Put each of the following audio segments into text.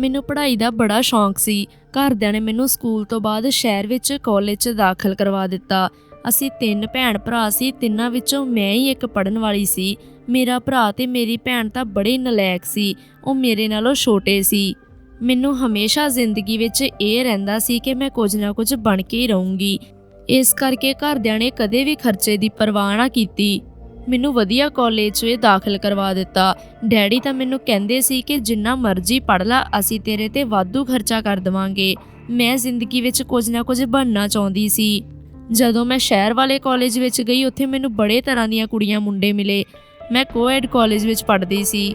ਮੈਨੂੰ ਪੜ੍ਹਾਈ ਦਾ ਬੜਾ ਸ਼ੌਂਕ ਸੀ। ਘਰਦਿਆਂ ਨੇ ਮੈਨੂੰ ਸਕੂਲ ਤੋਂ ਬਾਅਦ ਸ਼ਹਿਰ ਵਿੱਚ ਕਾਲਜ 'ਚ ਦਾਖਲ ਕਰਵਾ ਦਿੱਤਾ। ਅਸੀਂ ਤਿੰਨ ਭੈਣ ਭਰਾ ਸੀ, ਤਿੰਨਾਂ ਵਿੱਚੋਂ ਮੈਂ ਹੀ ਇੱਕ ਪੜਨ ਵਾਲੀ ਸੀ। ਮੇਰਾ ਭਰਾ ਤੇ ਮੇਰੀ ਭੈਣ ਤਾਂ ਬੜੇ ਨਲਾਇਕ ਸੀ, ਉਹ ਮੇਰੇ ਨਾਲੋਂ ਛੋਟੇ ਸੀ। ਮੈਨੂੰ ਹਮੇਸ਼ਾ ਜ਼ਿੰਦਗੀ ਵਿੱਚ ਇਹ ਰਹਿੰਦਾ ਸੀ ਕਿ ਮੈਂ ਕੁਝ ਨਾ ਕੁਝ ਬਣ ਕੇ ਹੀ ਰਹੂੰਗੀ। ਇਸ ਕਰਕੇ ਘਰਦਿਆਂ ਨੇ ਕਦੇ ਵੀ ਖਰਚੇ ਦੀ ਪਰਵਾਹ ਨਾ ਕੀਤੀ। ਮੈਨੂੰ ਵਧੀਆ ਕਾਲਜ 'ਚ ਦਾਖਲ ਕਰਵਾ ਦਿੱਤਾ। ਡੈਡੀ ਤਾਂ ਮੈਨੂੰ ਕਹਿੰਦੇ ਸੀ ਕਿ ਜਿੰਨਾ ਮਰਜ਼ੀ ਪੜ ਲੈ, ਅਸੀਂ ਤੇਰੇ ਤੇ ਵਾਧੂ ਖਰਚਾ ਕਰ ਦਵਾਂਗੇ। ਮੈਂ ਜ਼ਿੰਦਗੀ ਵਿੱਚ ਕੁਝ ਨਾ ਕੁਝ ਬਣਨਾ ਚਾਹੁੰਦੀ ਸੀ। ਜਦੋਂ ਮੈਂ ਸ਼ਹਿਰ ਵਾਲੇ ਕਾਲਜ ਵਿੱਚ ਗਈ, ਉੱਥੇ ਮੈਨੂੰ ਬੜੇ ਤਰ੍ਹਾਂ ਦੀਆਂ ਕੁੜੀਆਂ ਮੁੰਡੇ ਮਿਲੇ। ਮੈਂ ਕੋਐਡ ਕਾਲਜ ਵਿੱਚ ਪੜ੍ਹਦੀ ਸੀ।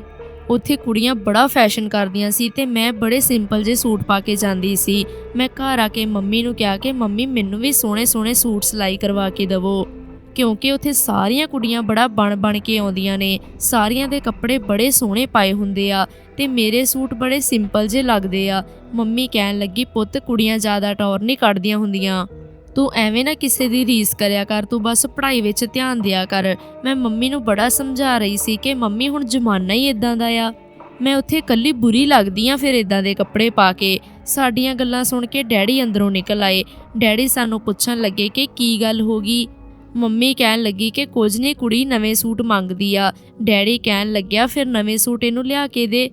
ਉੱਥੇ ਕੁੜੀਆਂ ਬੜਾ ਫੈਸ਼ਨ ਕਰਦੀਆਂ ਸੀ ਤੇ ਮੈਂ ਬੜੇ ਸਿੰਪਲ ਜਿਹੇ ਸੂਟ ਪਾ ਕੇ ਜਾਂਦੀ ਸੀ। ਮੈਂ ਘਰ ਆ ਕੇ ਮੰਮੀ ਨੂੰ ਕਿਹਾ ਕਿ ਮੰਮੀ, ਮੈਨੂੰ ਵੀ ਸੋਹਣੇ ਸੋਹਣੇ ਸੂਟ ਸਿਲਾਈ ਕਰਵਾ ਕੇ ਦਿਵੋ। ਕਿਉਂਕਿ ਉੱਥੇ ਸਾਰੀਆਂ ਕੁੜੀਆਂ ਬੜਾ ਬਣ ਬਣ ਕੇ ਆਉਂਦੀਆਂ ਨੇ, ਸਾਰੀਆਂ ਦੇ ਕੱਪੜੇ ਬੜੇ ਸੋਹਣੇ ਪਾਏ ਹੁੰਦੇ ਆ ਤੇ ਮੇਰੇ ਸੂਟ ਬੜੇ ਸਿੰਪਲ ਜਿਹੇ ਲੱਗਦੇ ਆ। ਮੰਮੀ ਕਹਿਣ ਲੱਗੀ, ਪੁੱਤ, ਕੁੜੀਆਂ ਜ਼ਿਆਦਾ ਟੌਰ ਨਹੀਂ ਕੱਢਦੀਆਂ ਹੁੰਦੀਆਂ। ਤੂੰ ਐਵੇਂ ਨਾ ਕਿਸੇ ਦੀ ਰੀਸ ਕਰਿਆ ਕਰ, ਤੂੰ ਬਸ ਪੜ੍ਹਾਈ ਵਿੱਚ ਧਿਆਨ ਦਿਆ ਕਰ। ਮੈਂ ਮੰਮੀ ਨੂੰ ਬੜਾ ਸਮਝਾ ਰਹੀ ਸੀ ਕਿ ਮੰਮੀ ਹੁਣ ਜ਼ਮਾਨਾ ਹੀ ਇਦਾਂ ਦਾ ਆ। ਮੈਂ ਉੱਥੇ ਇਕੱਲੀ ਬੁਰੀ ਲੱਗਦੀ ਆ ਫਿਰ ਇਦਾਂ ਦੇ ਕੱਪੜੇ ਪਾ ਕੇ। ਸਾਡੀਆਂ ਗੱਲਾਂ ਸੁਣ ਕੇ ਡੈਡੀ ਅੰਦਰੋਂ ਨਿਕਲ ਆਏ। ਡੈਡੀ ਸਾਨੂੰ ਪੁੱਛਣ ਲੱਗੇ ਕਿ ਕੀ ਗੱਲ ਹੋ ਗਈ? ਮੰਮੀ ਕਹਿਣ ਲੱਗੀ ਕਿ ਕੁਝ ਨਹੀਂ ਕੁੜੀ ਨਵੇਂ ਸੂਟ ਮੰਗਦੀ ਆ। ਡੈਡੀ ਕਹਿਣ ਲੱਗਿਆ, ਫਿਰ ਨਵੇਂ ਸੂਟ ਇਹਨੂੰ ਲਿਆ ਕੇ ਦੇ।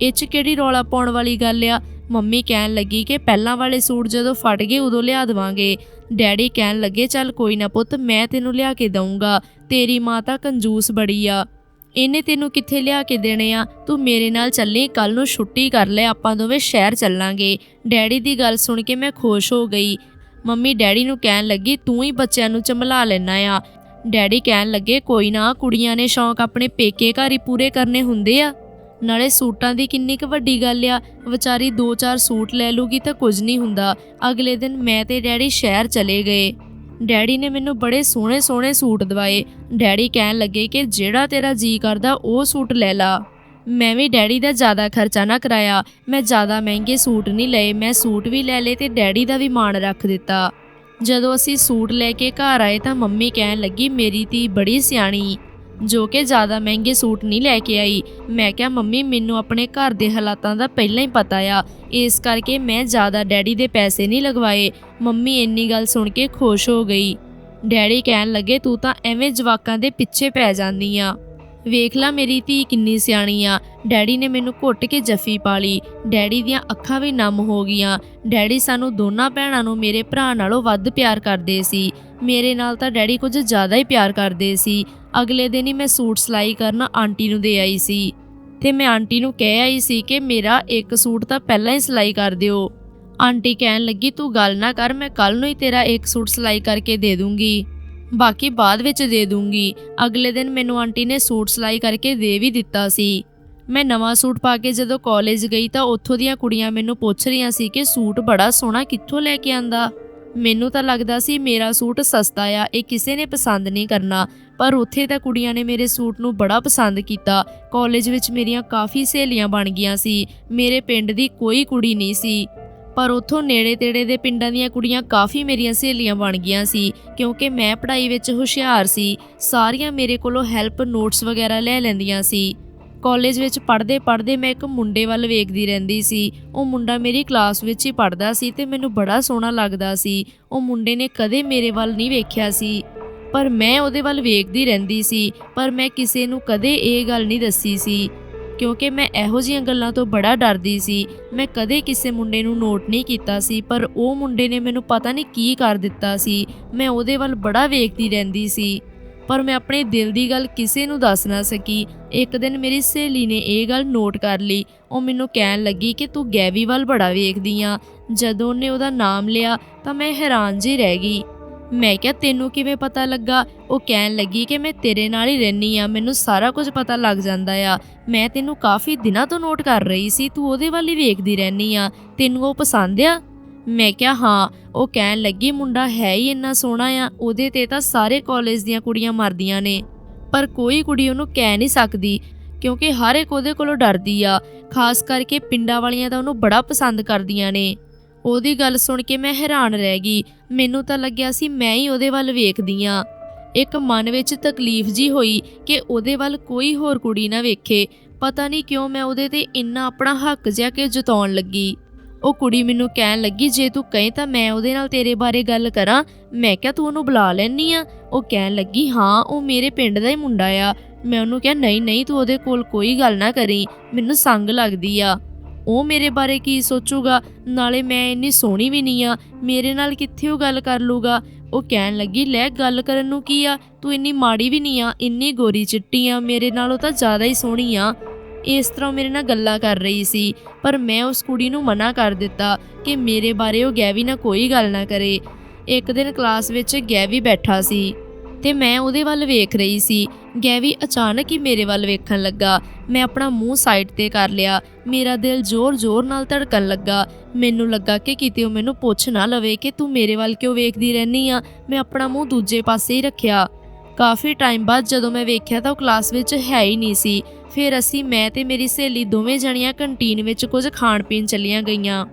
ਇਹ 'ਚ ਕਿਹੜੀ ਰੌਲਾ ਪਾਉਣ ਵਾਲੀ ਗੱਲ ਆ? ਮੰਮੀ ਕਹਿਣ ਲੱਗੀ ਕਿ ਪਹਿਲਾਂ ਵਾਲੇ ਸੂਟ ਜਦੋਂ ਫਟ ਗਏ, ਉਦੋਂ ਲਿਆ ਦਵਾਂਗੇ। ਡੈਡੀ ਕਹਿਣ ਲੱਗੇ, ਚੱਲ ਕੋਈ ਨਾ ਪੁੱਤ, ਮੈਂ ਤੈਨੂੰ ਲਿਆ ਕੇ ਦਊਂਗਾ। ਤੇਰੀ ਮਾਂ ਤਾਂ ਕੰਜੂਸ ਬੜੀ ਆ। ਇਹਨੇ ਤੈਨੂੰ ਕਿੱਥੇ ਲਿਆ ਕੇ ਦੇਣੇ ਆ? ਤੂੰ ਮੇਰੇ ਨਾਲ ਚੱਲੀ ਕੱਲ ਨੂੰ ਛੁੱਟੀ ਕਰ ਲੈ, ਆਪਾਂ ਦੋਵੇਂ ਸ਼ਹਿਰ ਚੱਲਾਂਗੇ। ਡੈਡੀ ਦੀ ਗੱਲ ਸੁਣ ਕੇ ਮੈਂ ਖੁਸ਼ ਹੋ ਗਈ। ਮੰਮੀ ਡੈਡੀ ਨੂੰ ਕਹਿਣ ਲੱਗੀ, ਤੂੰ ਹੀ ਬੱਚਿਆਂ ਨੂੰ ਚਮਲਾ ਲੈਣਾ ਆ। ਡੈਡੀ ਕਹਿਣ ਲੱਗੇ, ਕੋਈ ਨਾ, ਕੁੜੀਆਂ ਨੇ ਸ਼ੌਂਕ ਆਪਣੇ ਪੇਕੇ ਘਰ ਹੀ ਪੂਰੇ ਕਰਨੇ ਹੁੰਦੇ ਆ। ਨਾਲੇ ਸੂਟਾਂ ਦੀ ਕਿੰਨੀ ਕੁ ਵੱਡੀ ਗੱਲ ਆ, ਵਿਚਾਰੀ 2-4 ਸੂਟ ਲੈ ਲੂਗੀ ਤਾਂ ਕੁਝ ਨਹੀਂ ਹੁੰਦਾ। ਅਗਲੇ ਦਿਨ ਮੈਂ ਤੇ ਡੈਡੀ ਸ਼ਹਿਰ ਚਲੇ ਗਏ। ਡੈਡੀ ਨੇ ਮੈਨੂੰ ਬੜੇ ਸੋਹਣੇ ਸੋਹਣੇ ਸੂਟ ਦਵਾਏ। ਡੈਡੀ ਕਹਿਣ ਲੱਗੇ ਕਿ ਜਿਹੜਾ ਤੇਰਾ ਜੀ ਕਰਦਾ, ਉਹ ਸੂਟ ਲੈ ਲਾ। ਮੈਂ ਵੀ ਡੈਡੀ ਦਾ ਜ਼ਿਆਦਾ ਖਰਚਾ ਨਾ ਕਰਾਇਆ। ਮੈਂ ਜ਼ਿਆਦਾ ਮਹਿੰਗੇ ਸੂਟ ਨਹੀਂ ਲਏ, ਮੈਂ ਸੂਟ ਵੀ ਲੈ ਲਏ ਤੇ ਡੈਡੀ ਦਾ ਵੀ ਮਾਣ ਰੱਖ ਦਿੱਤਾ। ਜਦੋਂ ਅਸੀਂ ਸੂਟ ਲੈ ਕੇ ਘਰ ਆਏ ਤਾਂ ਮੰਮੀ ਕਹਿਣ ਲੱਗੀ, ਮੇਰੀ ਧੀ ਬੜੀ ਸਿਆਣੀ, ਜੋ ਕਿ ਜ਼ਿਆਦਾ ਮਹਿੰਗੇ ਸੂਟ ਨਹੀਂ ਲੈ ਕੇ ਆਈ। ਮੈਂ ਕਿਹਾ, ਮੰਮੀ, ਮੈਨੂੰ ਆਪਣੇ ਘਰ ਦੇ ਹਾਲਾਤਾਂ ਦਾ ਪਹਿਲਾਂ ਹੀ ਪਤਾ ਆ। ਇਸ ਕਰਕੇ ਮੈਂ ਜ਼ਿਆਦਾ ਡੈਡੀ ਦੇ ਪੈਸੇ ਨਹੀਂ ਲਗਵਾਏ। ਮੰਮੀ ਇੰਨੀ ਗੱਲ ਸੁਣ ਕੇ ਖੁਸ਼ ਹੋ ਗਈ। ਡੈਡੀ ਕਹਿਣ ਲੱਗੇ, ਤੂੰ ਤਾਂ ਐਵੇਂ ਜਵਾਕਾਂ ਦੇ ਪਿੱਛੇ ਪੈ ਜਾਂਦੀ ਆ। ਵੇਖ ਲਾ ਮੇਰੀ ਧੀ ਕਿੰਨੀ ਸਿਆਣੀ ਆ। ਡੈਡੀ ਨੇ ਮੈਨੂੰ ਘੁੱਟ ਕੇ ਜੱਫੀ ਪਾ ਲਈ। ਡੈਡੀ ਦੀਆਂ ਅੱਖਾਂ ਵੀ ਨਮ ਹੋ ਗਈਆਂ। ਡੈਡੀ ਸਾਨੂੰ ਦੋਨਾਂ ਭੈਣਾਂ ਨੂੰ ਮੇਰੇ ਭਰਾ ਨਾਲੋਂ ਵੱਧ ਪਿਆਰ ਕਰਦੇ ਸੀ। ਮੇਰੇ ਨਾਲ ਤਾਂ ਡੈਡੀ ਕੁਝ ਜ਼ਿਆਦਾ ਹੀ ਪਿਆਰ ਕਰਦੇ ਸੀ। ਅਗਲੇ ਦਿਨ ਹੀ ਮੈਂ ਸੂਟ ਸਿਲਾਈ ਕਰਨ ਆਂਟੀ ਨੂੰ ਦੇ ਆਈ ਸੀ। ਤੇ ਮੈਂ ਆਂਟੀ ਨੂੰ ਕਹਿ ਆਈ ਸੀ ਕਿ ਮੇਰਾ ਇੱਕ ਸੂਟ ਤਾਂ ਪਹਿਲਾਂ ਹੀ ਸਿਲਾਈ ਕਰ ਦਿਓ। ਆਂਟੀ ਕਹਿਣ ਲੱਗੀ, ਤੂੰ ਗੱਲ ਨਾ ਕਰ, ਮੈਂ ਕੱਲ ਨੂੰ ਹੀ ਤੇਰਾ ਇੱਕ ਸੂਟ ਸਿਲਾਈ ਕਰਕੇ ਦੇ ਦੂੰਗੀ। ਬਾਕੀ ਬਾਅਦ ਵਿੱਚ ਦੇ ਦੂੰਗੀ। ਅਗਲੇ ਦਿਨ ਮੈਨੂੰ ਆਂਟੀ ਨੇ ਸੂਟ ਸਿਲਾਈ ਕਰਕੇ ਦੇ ਵੀ ਦਿੱਤਾ ਸੀ। ਮੈਂ ਨਵਾਂ ਸੂਟ ਪਾ ਕੇ ਜਦੋਂ ਕਾਲਜ ਗਈ ਤਾਂ ਉੱਥੋਂ ਦੀਆਂ ਕੁੜੀਆਂ ਮੈਨੂੰ ਪੁੱਛ ਰਹੀਆਂ ਸੀ ਕਿ ਸੂਟ ਬੜਾ ਸੋਹਣਾ ਕਿੱਥੋਂ ਲੈ ਕੇ ਆਂਦਾ। ਮੈਨੂੰ ਤਾਂ ਲੱਗਦਾ ਸੀ ਮੇਰਾ ਸੂਟ ਸਸਤਾ ਆ, ਇਹ ਕਿਸੇ ਨੇ ਪਸੰਦ ਨਹੀਂ ਕਰਨਾ। ਪਰ ਉੱਥੇ ਤਾਂ ਕੁੜੀਆਂ ਨੇ ਮੇਰੇ ਸੂਟ ਨੂੰ ਬੜਾ ਪਸੰਦ ਕੀਤਾ। ਕਾਲਜ ਵਿੱਚ ਮੇਰੀਆਂ ਕਾਫੀ ਸਹੇਲੀਆਂ ਬਣ ਗਈਆਂ ਸੀ। ਮੇਰੇ ਪਿੰਡ ਦੀ ਕੋਈ ਕੁੜੀ ਨਹੀਂ ਸੀ। ਪਰ ਉੱਥੋਂ ਨੇੜੇ ਤੇੜੇ ਦੇ ਪਿੰਡਾਂ ਦੀਆਂ ਕੁੜੀਆਂ ਕਾਫੀ ਮੇਰੀਆਂ ਸਹੇਲੀਆਂ ਬਣ ਗਈਆਂ ਸੀ, ਕਿਉਂਕਿ ਮੈਂ ਪੜ੍ਹਾਈ ਵਿੱਚ ਹੁਸ਼ਿਆਰ ਸੀ, ਸਾਰੀਆਂ ਮੇਰੇ ਕੋਲੋਂ ਹੈਲਪ ਨੋਟਸ ਵਗੈਰਾ ਲੈ ਲੈਂਦੀਆਂ ਸੀ। ਕਾਲਜ ਵਿੱਚ ਪੜ੍ਹਦੇ ਪੜ੍ਹਦੇ ਮੈਂ ਇੱਕ ਮੁੰਡੇ ਵੱਲ ਵੇਖਦੀ ਰਹਿੰਦੀ ਸੀ, ਉਹ ਮੁੰਡਾ ਮੇਰੀ ਕਲਾਸ ਵਿੱਚ ਹੀ ਪੜ੍ਹਦਾ ਸੀ ਤੇ ਮੈਨੂੰ ਬੜਾ ਸੋਹਣਾ ਲੱਗਦਾ ਸੀ, ਉਹ ਮੁੰਡੇ ਨੇ ਕਦੇ ਮੇਰੇ ਵੱਲ ਨਹੀਂ ਵੇਖਿਆ ਸੀ। ਪਰ ਮੈਂ ਉਹਦੇ ਵੱਲ ਵੇਖਦੀ ਰਹਿੰਦੀ ਸੀ, ਪਰ ਮੈਂ ਕਿਸੇ ਨੂੰ ਕਦੇ ਇਹ ਗੱਲ ਨਹੀਂ ਦੱਸੀ ਸੀ। ਕਿਉਂਕਿ ਮੈਂ ਇਹੋ ਜਿਹੀਆਂ ਗੱਲਾਂ ਤੋਂ ਬੜਾ ਡਰਦੀ ਸੀ। ਮੈਂ ਕਦੇ ਕਿਸੇ ਮੁੰਡੇ ਨੂੰ ਨੋਟ ਨਹੀਂ ਕੀਤਾ ਸੀ, ਪਰ ਉਹ ਮੁੰਡੇ ਨੇ ਮੈਨੂੰ ਪਤਾ ਨਹੀਂ ਕੀ ਕਰ ਦਿੱਤਾ ਸੀ। ਮੈਂ ਉਹਦੇ ਵੱਲ ਬੜਾ ਵੇਖਦੀ ਰਹਿੰਦੀ ਸੀ। ਪਰ ਮੈਂ ਆਪਣੇ ਦਿਲ ਦੀ ਗੱਲ ਕਿਸੇ ਨੂੰ ਦੱਸ ਨਾ ਸਕੀ। ਇੱਕ ਦਿਨ ਮੇਰੀ ਸਹੇਲੀ ਨੇ ਇਹ ਗੱਲ ਨੋਟ ਕਰ ਲਈ। ਉਹ ਮੈਨੂੰ ਕਹਿਣ ਲੱਗੀ ਕਿ ਤੂੰ ਗੈਵੀ ਵੱਲ ਬੜਾ ਵੇਖਦੀ ਆ। ਜਦੋਂ ਉਹਨੇ ਉਹਦਾ ਨਾਮ ਲਿਆ ਤਾਂ ਮੈਂ ਹੈਰਾਨ ਜੀ ਰਹਿ ਗਈ। ਮੈਂ ਕਿਹਾ, ਤੈਨੂੰ ਕਿਵੇਂ ਪਤਾ ਲੱਗਾ? ਉਹ ਕਹਿਣ ਲੱਗੀ ਕਿ ਮੈਂ ਤੇਰੇ ਨਾਲ ਹੀ ਰਹਿਨੀ ਆ ਮੈਨੂੰ ਸਾਰਾ ਕੁਝ ਪਤਾ ਲੱਗ ਜਾਂਦਾ ਆ। ਮੈਂ ਤੈਨੂੰ ਕਾਫੀ ਦਿਨਾਂ ਤੋਂ ਨੋਟ ਕਰ ਰਹੀ ਸੀ, ਤੂੰ ਉਹਦੇ ਵੱਲ ਹੀ ਵੇਖਦੀ ਰਹਿਨੀ ਆ। ਤੈਨੂੰ ਉਹ ਪਸੰਦ ਆ? ਮੈਂ ਕਿਹਾ, ਹਾਂ। ਉਹ ਕਹਿਣ ਲੱਗੀ, ਮੁੰਡਾ ਹੈ ਹੀ ਇੰਨਾ ਸੋਹਣਾ ਆ, ਉਹਦੇ ਤੇ ਤਾਂ ਸਾਰੇ ਕਾਲਜ ਦੀਆਂ ਕੁੜੀਆਂ ਮਰਦੀਆਂ ਨੇ। ਪਰ ਕੋਈ ਕੁੜੀ ਉਹਨੂੰ ਕਹਿ ਨਹੀਂ ਸਕਦੀ, ਕਿਉਂਕਿ ਹਰ ਇੱਕ ਉਹਦੇ ਕੋਲੋਂ ਡਰਦੀ ਆ। ਖਾਸ ਕਰਕੇ ਪਿੰਡਾਂ ਵਾਲੀਆਂ ਤਾਂ ਉਹਨੂੰ ਬੜਾ ਪਸੰਦ ਕਰਦੀਆਂ ਨੇ। ਉਹਦੀ ਗੱਲ ਸੁਣ ਕੇ ਮੈਂ ਹੈਰਾਨ ਰਹਿ ਗਈ। ਮੈਨੂੰ ਤਾਂ ਲੱਗਿਆ ਸੀ ਮੈਂ ਹੀ ਉਹਦੇ ਵੱਲ ਵੇਖਦੀ ਆ ਇੱਕ ਮਨ ਵਿੱਚ ਤਕਲੀਫ ਜੀ ਹੋਈ ਕਿ ਉਹਦੇ ਵੱਲ ਕੋਈ ਹੋਰ ਕੁੜੀ ਨਾ ਵੇਖੇ। ਪਤਾ ਨਹੀਂ ਕਿਉਂ ਮੈਂ ਉਹਦੇ ਤੇ ਇੰਨਾ ਆਪਣਾ ਹੱਕ ਜਿਹਾ ਕਿ ਜਤਾਉਣ ਲੱਗੀ। ਉਹ ਕੁੜੀ ਮੈਨੂੰ ਕਹਿਣ ਲੱਗੀ, ਜੇ ਤੂੰ ਕਹੇ ਤਾਂ ਮੈਂ ਉਹਦੇ ਨਾਲ ਤੇਰੇ ਬਾਰੇ ਗੱਲ ਕਰਾਂ। ਮੈਂ ਕਿਹਾ ਤੂੰ ਉਹਨੂੰ ਬੁਲਾ ਲੈਣੀ ਆ ਉਹ ਕਹਿਣ ਲੱਗੀ, ਹਾਂ, ਉਹ ਮੇਰੇ ਪਿੰਡ ਦਾ ਹੀ ਮੁੰਡਾ ਆ। ਮੈਂ ਉਹਨੂੰ ਕਿਹਾ, ਨਹੀਂ ਨਹੀਂ, ਤੂੰ ਉਹਦੇ ਕੋਲ ਕੋਈ ਗੱਲ ਨਾ ਕਰੀ। ਮੈਨੂੰ ਸੰਗ ਲੱਗਦੀ ਆ। ਉਹ ਮੇਰੇ ਬਾਰੇ ਕੀ ਸੋਚੂਗਾ? ਨਾਲੇ ਮੈਂ ਇੰਨੀ ਸੋਹਣੀ ਵੀ ਨਹੀਂ ਆ। ਮੇਰੇ ਨਾਲ ਕਿੱਥੇ ਉਹ ਗੱਲ ਕਰ ਲੂਗਾ? ਉਹ ਕਹਿਣ ਲੱਗੀ, ਲੈ ਗੱਲ ਕਰਨ ਨੂੰ ਕੀ ਆ? ਤੂੰ ਇੰਨੀ ਮਾੜੀ ਵੀ ਨਹੀਂ ਆ, ਇੰਨੀ ਗੋਰੀ ਚਿੱਟੀ ਆ, ਮੇਰੇ ਨਾਲੋਂ ਤਾਂ ਜ਼ਿਆਦਾ ਹੀ ਸੋਹਣੀ ਆ। ਇਸ ਤਰ੍ਹਾਂ ਮੇਰੇ ਨਾਲ ਗੱਲਾਂ ਕਰ ਰਹੀ ਸੀ, ਪਰ ਮੈਂ ਉਸ ਕੁੜੀ ਨੂੰ ਮਨਾ ਕਰ ਦਿੱਤਾ ਕਿ ਮੇਰੇ ਬਾਰੇ ਉਹ ਗੈਵੀ ਨਾਲ ਕੋਈ ਗੱਲ ਨਾ ਕਰੇ। ਇੱਕ ਦਿਨ ਕਲਾਸ ਵਿੱਚ ਗੈਵੀ ਬੈਠਾ ਸੀ ਤੇ ਮੈਂ ਉਹਦੇ ਵੱਲ ਵੇਖ ਰਹੀ ਸੀ। ਗੈਵੀ ਅਚਾਨਕ ਹੀ ਮੇਰੇ ਵੱਲ ਵੇਖਣ ਲੱਗਾ। ਮੈਂ ਆਪਣਾ ਮੂੰਹ ਸਾਈਡ ਤੇ ਕਰ ਲਿਆ। ਮੇਰਾ ਦਿਲ ਜ਼ੋਰ-ਜ਼ੋਰ ਨਾਲ ਧੜਕਣ ਲੱਗਾ। ਮੈਨੂੰ ਲੱਗਾ ਕਿ ਕਿਤੇ ਉਹ ਮੈਨੂੰ ਪੁੱਛ ਨਾ ਲਵੇ ਕਿ ਤੂੰ ਮੇਰੇ ਵੱਲ ਕਿਉਂ ਵੇਖਦੀ ਰਹਿਨੀ ਆ। ਮੈਂ ਆਪਣਾ ਮੂੰਹ ਦੂਜੇ ਪਾਸੇ ਹੀ ਰੱਖਿਆ। ਕਾਫੀ ਟਾਈਮ ਬਾਅਦ ਜਦੋਂ ਮੈਂ ਵੇਖਿਆ ਤਾਂ ਉਹ ਕਲਾਸ ਵਿੱਚ ਹੈ ਹੀ ਨਹੀਂ ਸੀ। ਫਿਰ ਅਸੀਂ, ਮੈਂ ਤੇ ਮੇਰੀ ਸਹੇਲੀ ਦੋਵੇਂ ਜਣੀਆਂ ਕੰਟੀਨ ਵਿੱਚ ਕੁਝ ਖਾਣ ਪੀਣ ਚੱਲੀਆਂ ਗਈਆਂ।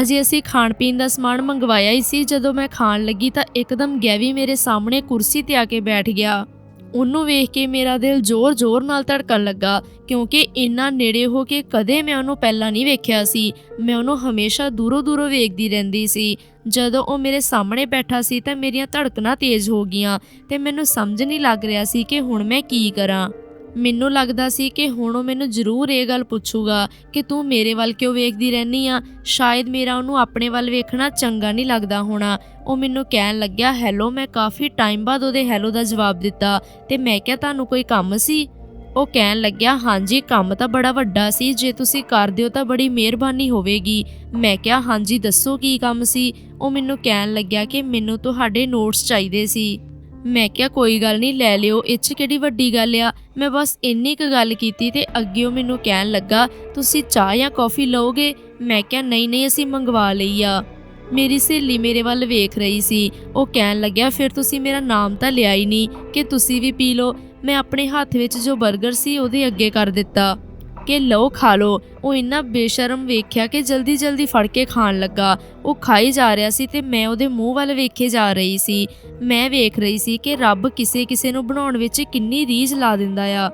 ਅਜੇ ਅਸੀਂ ਖਾਣ ਪੀਣ ਦਾ ਸਮਾਨ ਮੰਗਵਾਇਆ ਹੀ ਸੀ। ਜਦੋਂ ਮੈਂ ਖਾਣ ਲੱਗੀ ਤਾਂ ਇੱਕਦਮ ਗੈਵੀ ਮੇਰੇ ਸਾਹਮਣੇ ਕੁਰਸੀ ਤੇ ਆ ਕੇ ਬੈਠ ਗਿਆ। ਉਹਨੂੰ ਵੇਖ ਕੇ ਮੇਰਾ ਦਿਲ ਜ਼ੋਰ-ਜ਼ੋਰ ਨਾਲ ਧੜਕਣ ਲੱਗਾ, ਕਿਉਂਕਿ ਇੰਨਾ ਨੇੜੇ ਹੋ ਕੇ ਕਦੇ ਮੈਂ ਉਹਨੂੰ ਪਹਿਲਾਂ ਨਹੀਂ ਵੇਖਿਆ ਸੀ। ਮੈਂ ਉਹਨੂੰ ਹਮੇਸ਼ਾ ਦੂਰੋਂ-ਦੂਰੋਂ ਵੇਖਦੀ ਰਹਿੰਦੀ ਸੀ। ਜਦੋਂ ਉਹ ਮੇਰੇ ਸਾਹਮਣੇ ਬੈਠਾ ਸੀ ਤਾਂ ਮੇਰੀਆਂ ਧੜਕਣਾਂ ਤੇਜ਼ ਹੋ ਗਈਆਂ ਤੇ ਮੈਨੂੰ ਸਮਝ ਨਹੀਂ ਲੱਗ ਰਿਹਾ ਸੀ ਕਿ ਹੁਣ ਮੈਂ ਕੀ ਕਰਾਂ। ਮੈਨੂੰ ਲੱਗਦਾ ਸੀ ਕਿ ਹੁਣ ਉਹ ਮੈਨੂੰ ਜ਼ਰੂਰ ਇਹ ਗੱਲ ਪੁੱਛੂਗਾ ਕਿ ਤੂੰ ਮੇਰੇ ਵੱਲ ਕਿਉਂ ਵੇਖਦੀ ਰਹਿਨੀ ਆ? ਸ਼ਾਇਦ ਮੇਰਾ ਉਹਨੂੰ ਆਪਣੇ ਵੱਲ ਵੇਖਣਾ ਚੰਗਾ ਨਹੀਂ ਲੱਗਦਾ ਹੋਣਾ। ਉਹ ਮੈਨੂੰ ਕਹਿਣ ਲੱਗਿਆ, ਹੈਲੋ, ਮੈਂ ਕਾਫੀ ਟਾਈਮ ਬਾਅਦ ਉਹਦੇ ਹੈਲੋ ਦਾ ਜਵਾਬ ਦਿੱਤਾ ਤੇ ਮੈਂ ਕਿਹਾ, ਤੁਹਾਨੂੰ ਕੋਈ ਕੰਮ ਸੀ? ਉਹ ਕਹਿਣ ਲੱਗਿਆ, ਹਾਂਜੀ, ਕੰਮ ਤਾਂ ਬੜਾ ਵੱਡਾ ਸੀ, ਜੇ ਤੁਸੀਂ ਕਰ ਦਿਓ ਤਾਂ ਬੜੀ ਮਿਹਰਬਾਨੀ ਹੋਵੇਗੀ। ਮੈਂ ਕਿਹਾ, ਹਾਂਜੀ, ਦੱਸੋ ਕੀ ਕੰਮ ਸੀ? ਉਹ ਮੈਨੂੰ ਕਹਿਣ ਲੱਗਿਆ ਕਿ ਮੈਨੂੰ ਤੁਹਾਡੇ ਨੋਟਸ ਚਾਹੀਦੇ ਸੀ। ਮੈਂ ਕਿਹਾ, ਕੋਈ ਗੱਲ ਨਹੀਂ, ਲੈ ਲਿਓ, ਇਹ 'ਚ ਕਿਹੜੀ ਵੱਡੀ ਗੱਲ ਆ? ਮੈਂ ਬਸ ਇੰਨੀ ਕੁ ਗੱਲ ਕੀਤੀ ਤੇ ਅੱਗੇ ਉਹ ਮੈਨੂੰ ਕਹਿਣ ਲੱਗਾ, ਤੁਸੀਂ ਚਾਹ ਜਾਂ ਕੌਫੀ ਲਓਗੇ? ਮੈਂ ਕਿਹਾ, ਨਹੀਂ ਨਹੀਂ, ਅਸੀਂ ਮੰਗਵਾ ਲਈ ਆ। ਮੇਰੀ ਸਹੇਲੀ ਮੇਰੇ ਵੱਲ ਵੇਖ ਰਹੀ ਸੀ। ਉਹ ਕਹਿਣ ਲੱਗਿਆ, ਫਿਰ ਤੁਸੀਂ ਮੇਰਾ ਨਾਮ ਤਾਂ ਲਿਆ ਹੀ ਨਹੀਂ, ਕਿ ਤੁਸੀਂ ਵੀ ਪੀ ਲਓ। ਮੈਂ ਆਪਣੇ ਹੱਥ ਵਿੱਚ ਜੋ 버ਗਰ ਸੀ ਉਹਦੇ ਅੱਗੇ ਕਰ ਦਿੱਤਾ। ਕਿ ਲਓ ਖਾ ਲਓ ਉਹ ਇੰਨਾ ਬੇਸ਼ਰਮ ਵੇਖਿਆ ਕਿ ਜਲਦੀ ਜਲਦੀ ਫੜ ਕੇ ਖਾਣ ਲੱਗਾ। ਉਹ ਖਾਈ ਜਾ ਰਿਹਾ ਸੀ ਤੇ ਮੈਂ ਉਹਦੇ ਮੂੰਹ ਵੱਲ ਵੇਖੇ ਜਾ ਰਹੀ ਸੀ। ਮੈਂ ਵੇਖ ਰਹੀ ਸੀ ਕਿ ਰੱਬ ਕਿਸੇ ਕਿਸੇ ਨੂੰ ਬਣਾਉਣ ਵਿੱਚ ਕਿੰਨੀ ਰੀਝ ਲਾ ਦਿੰਦਾ ਆ।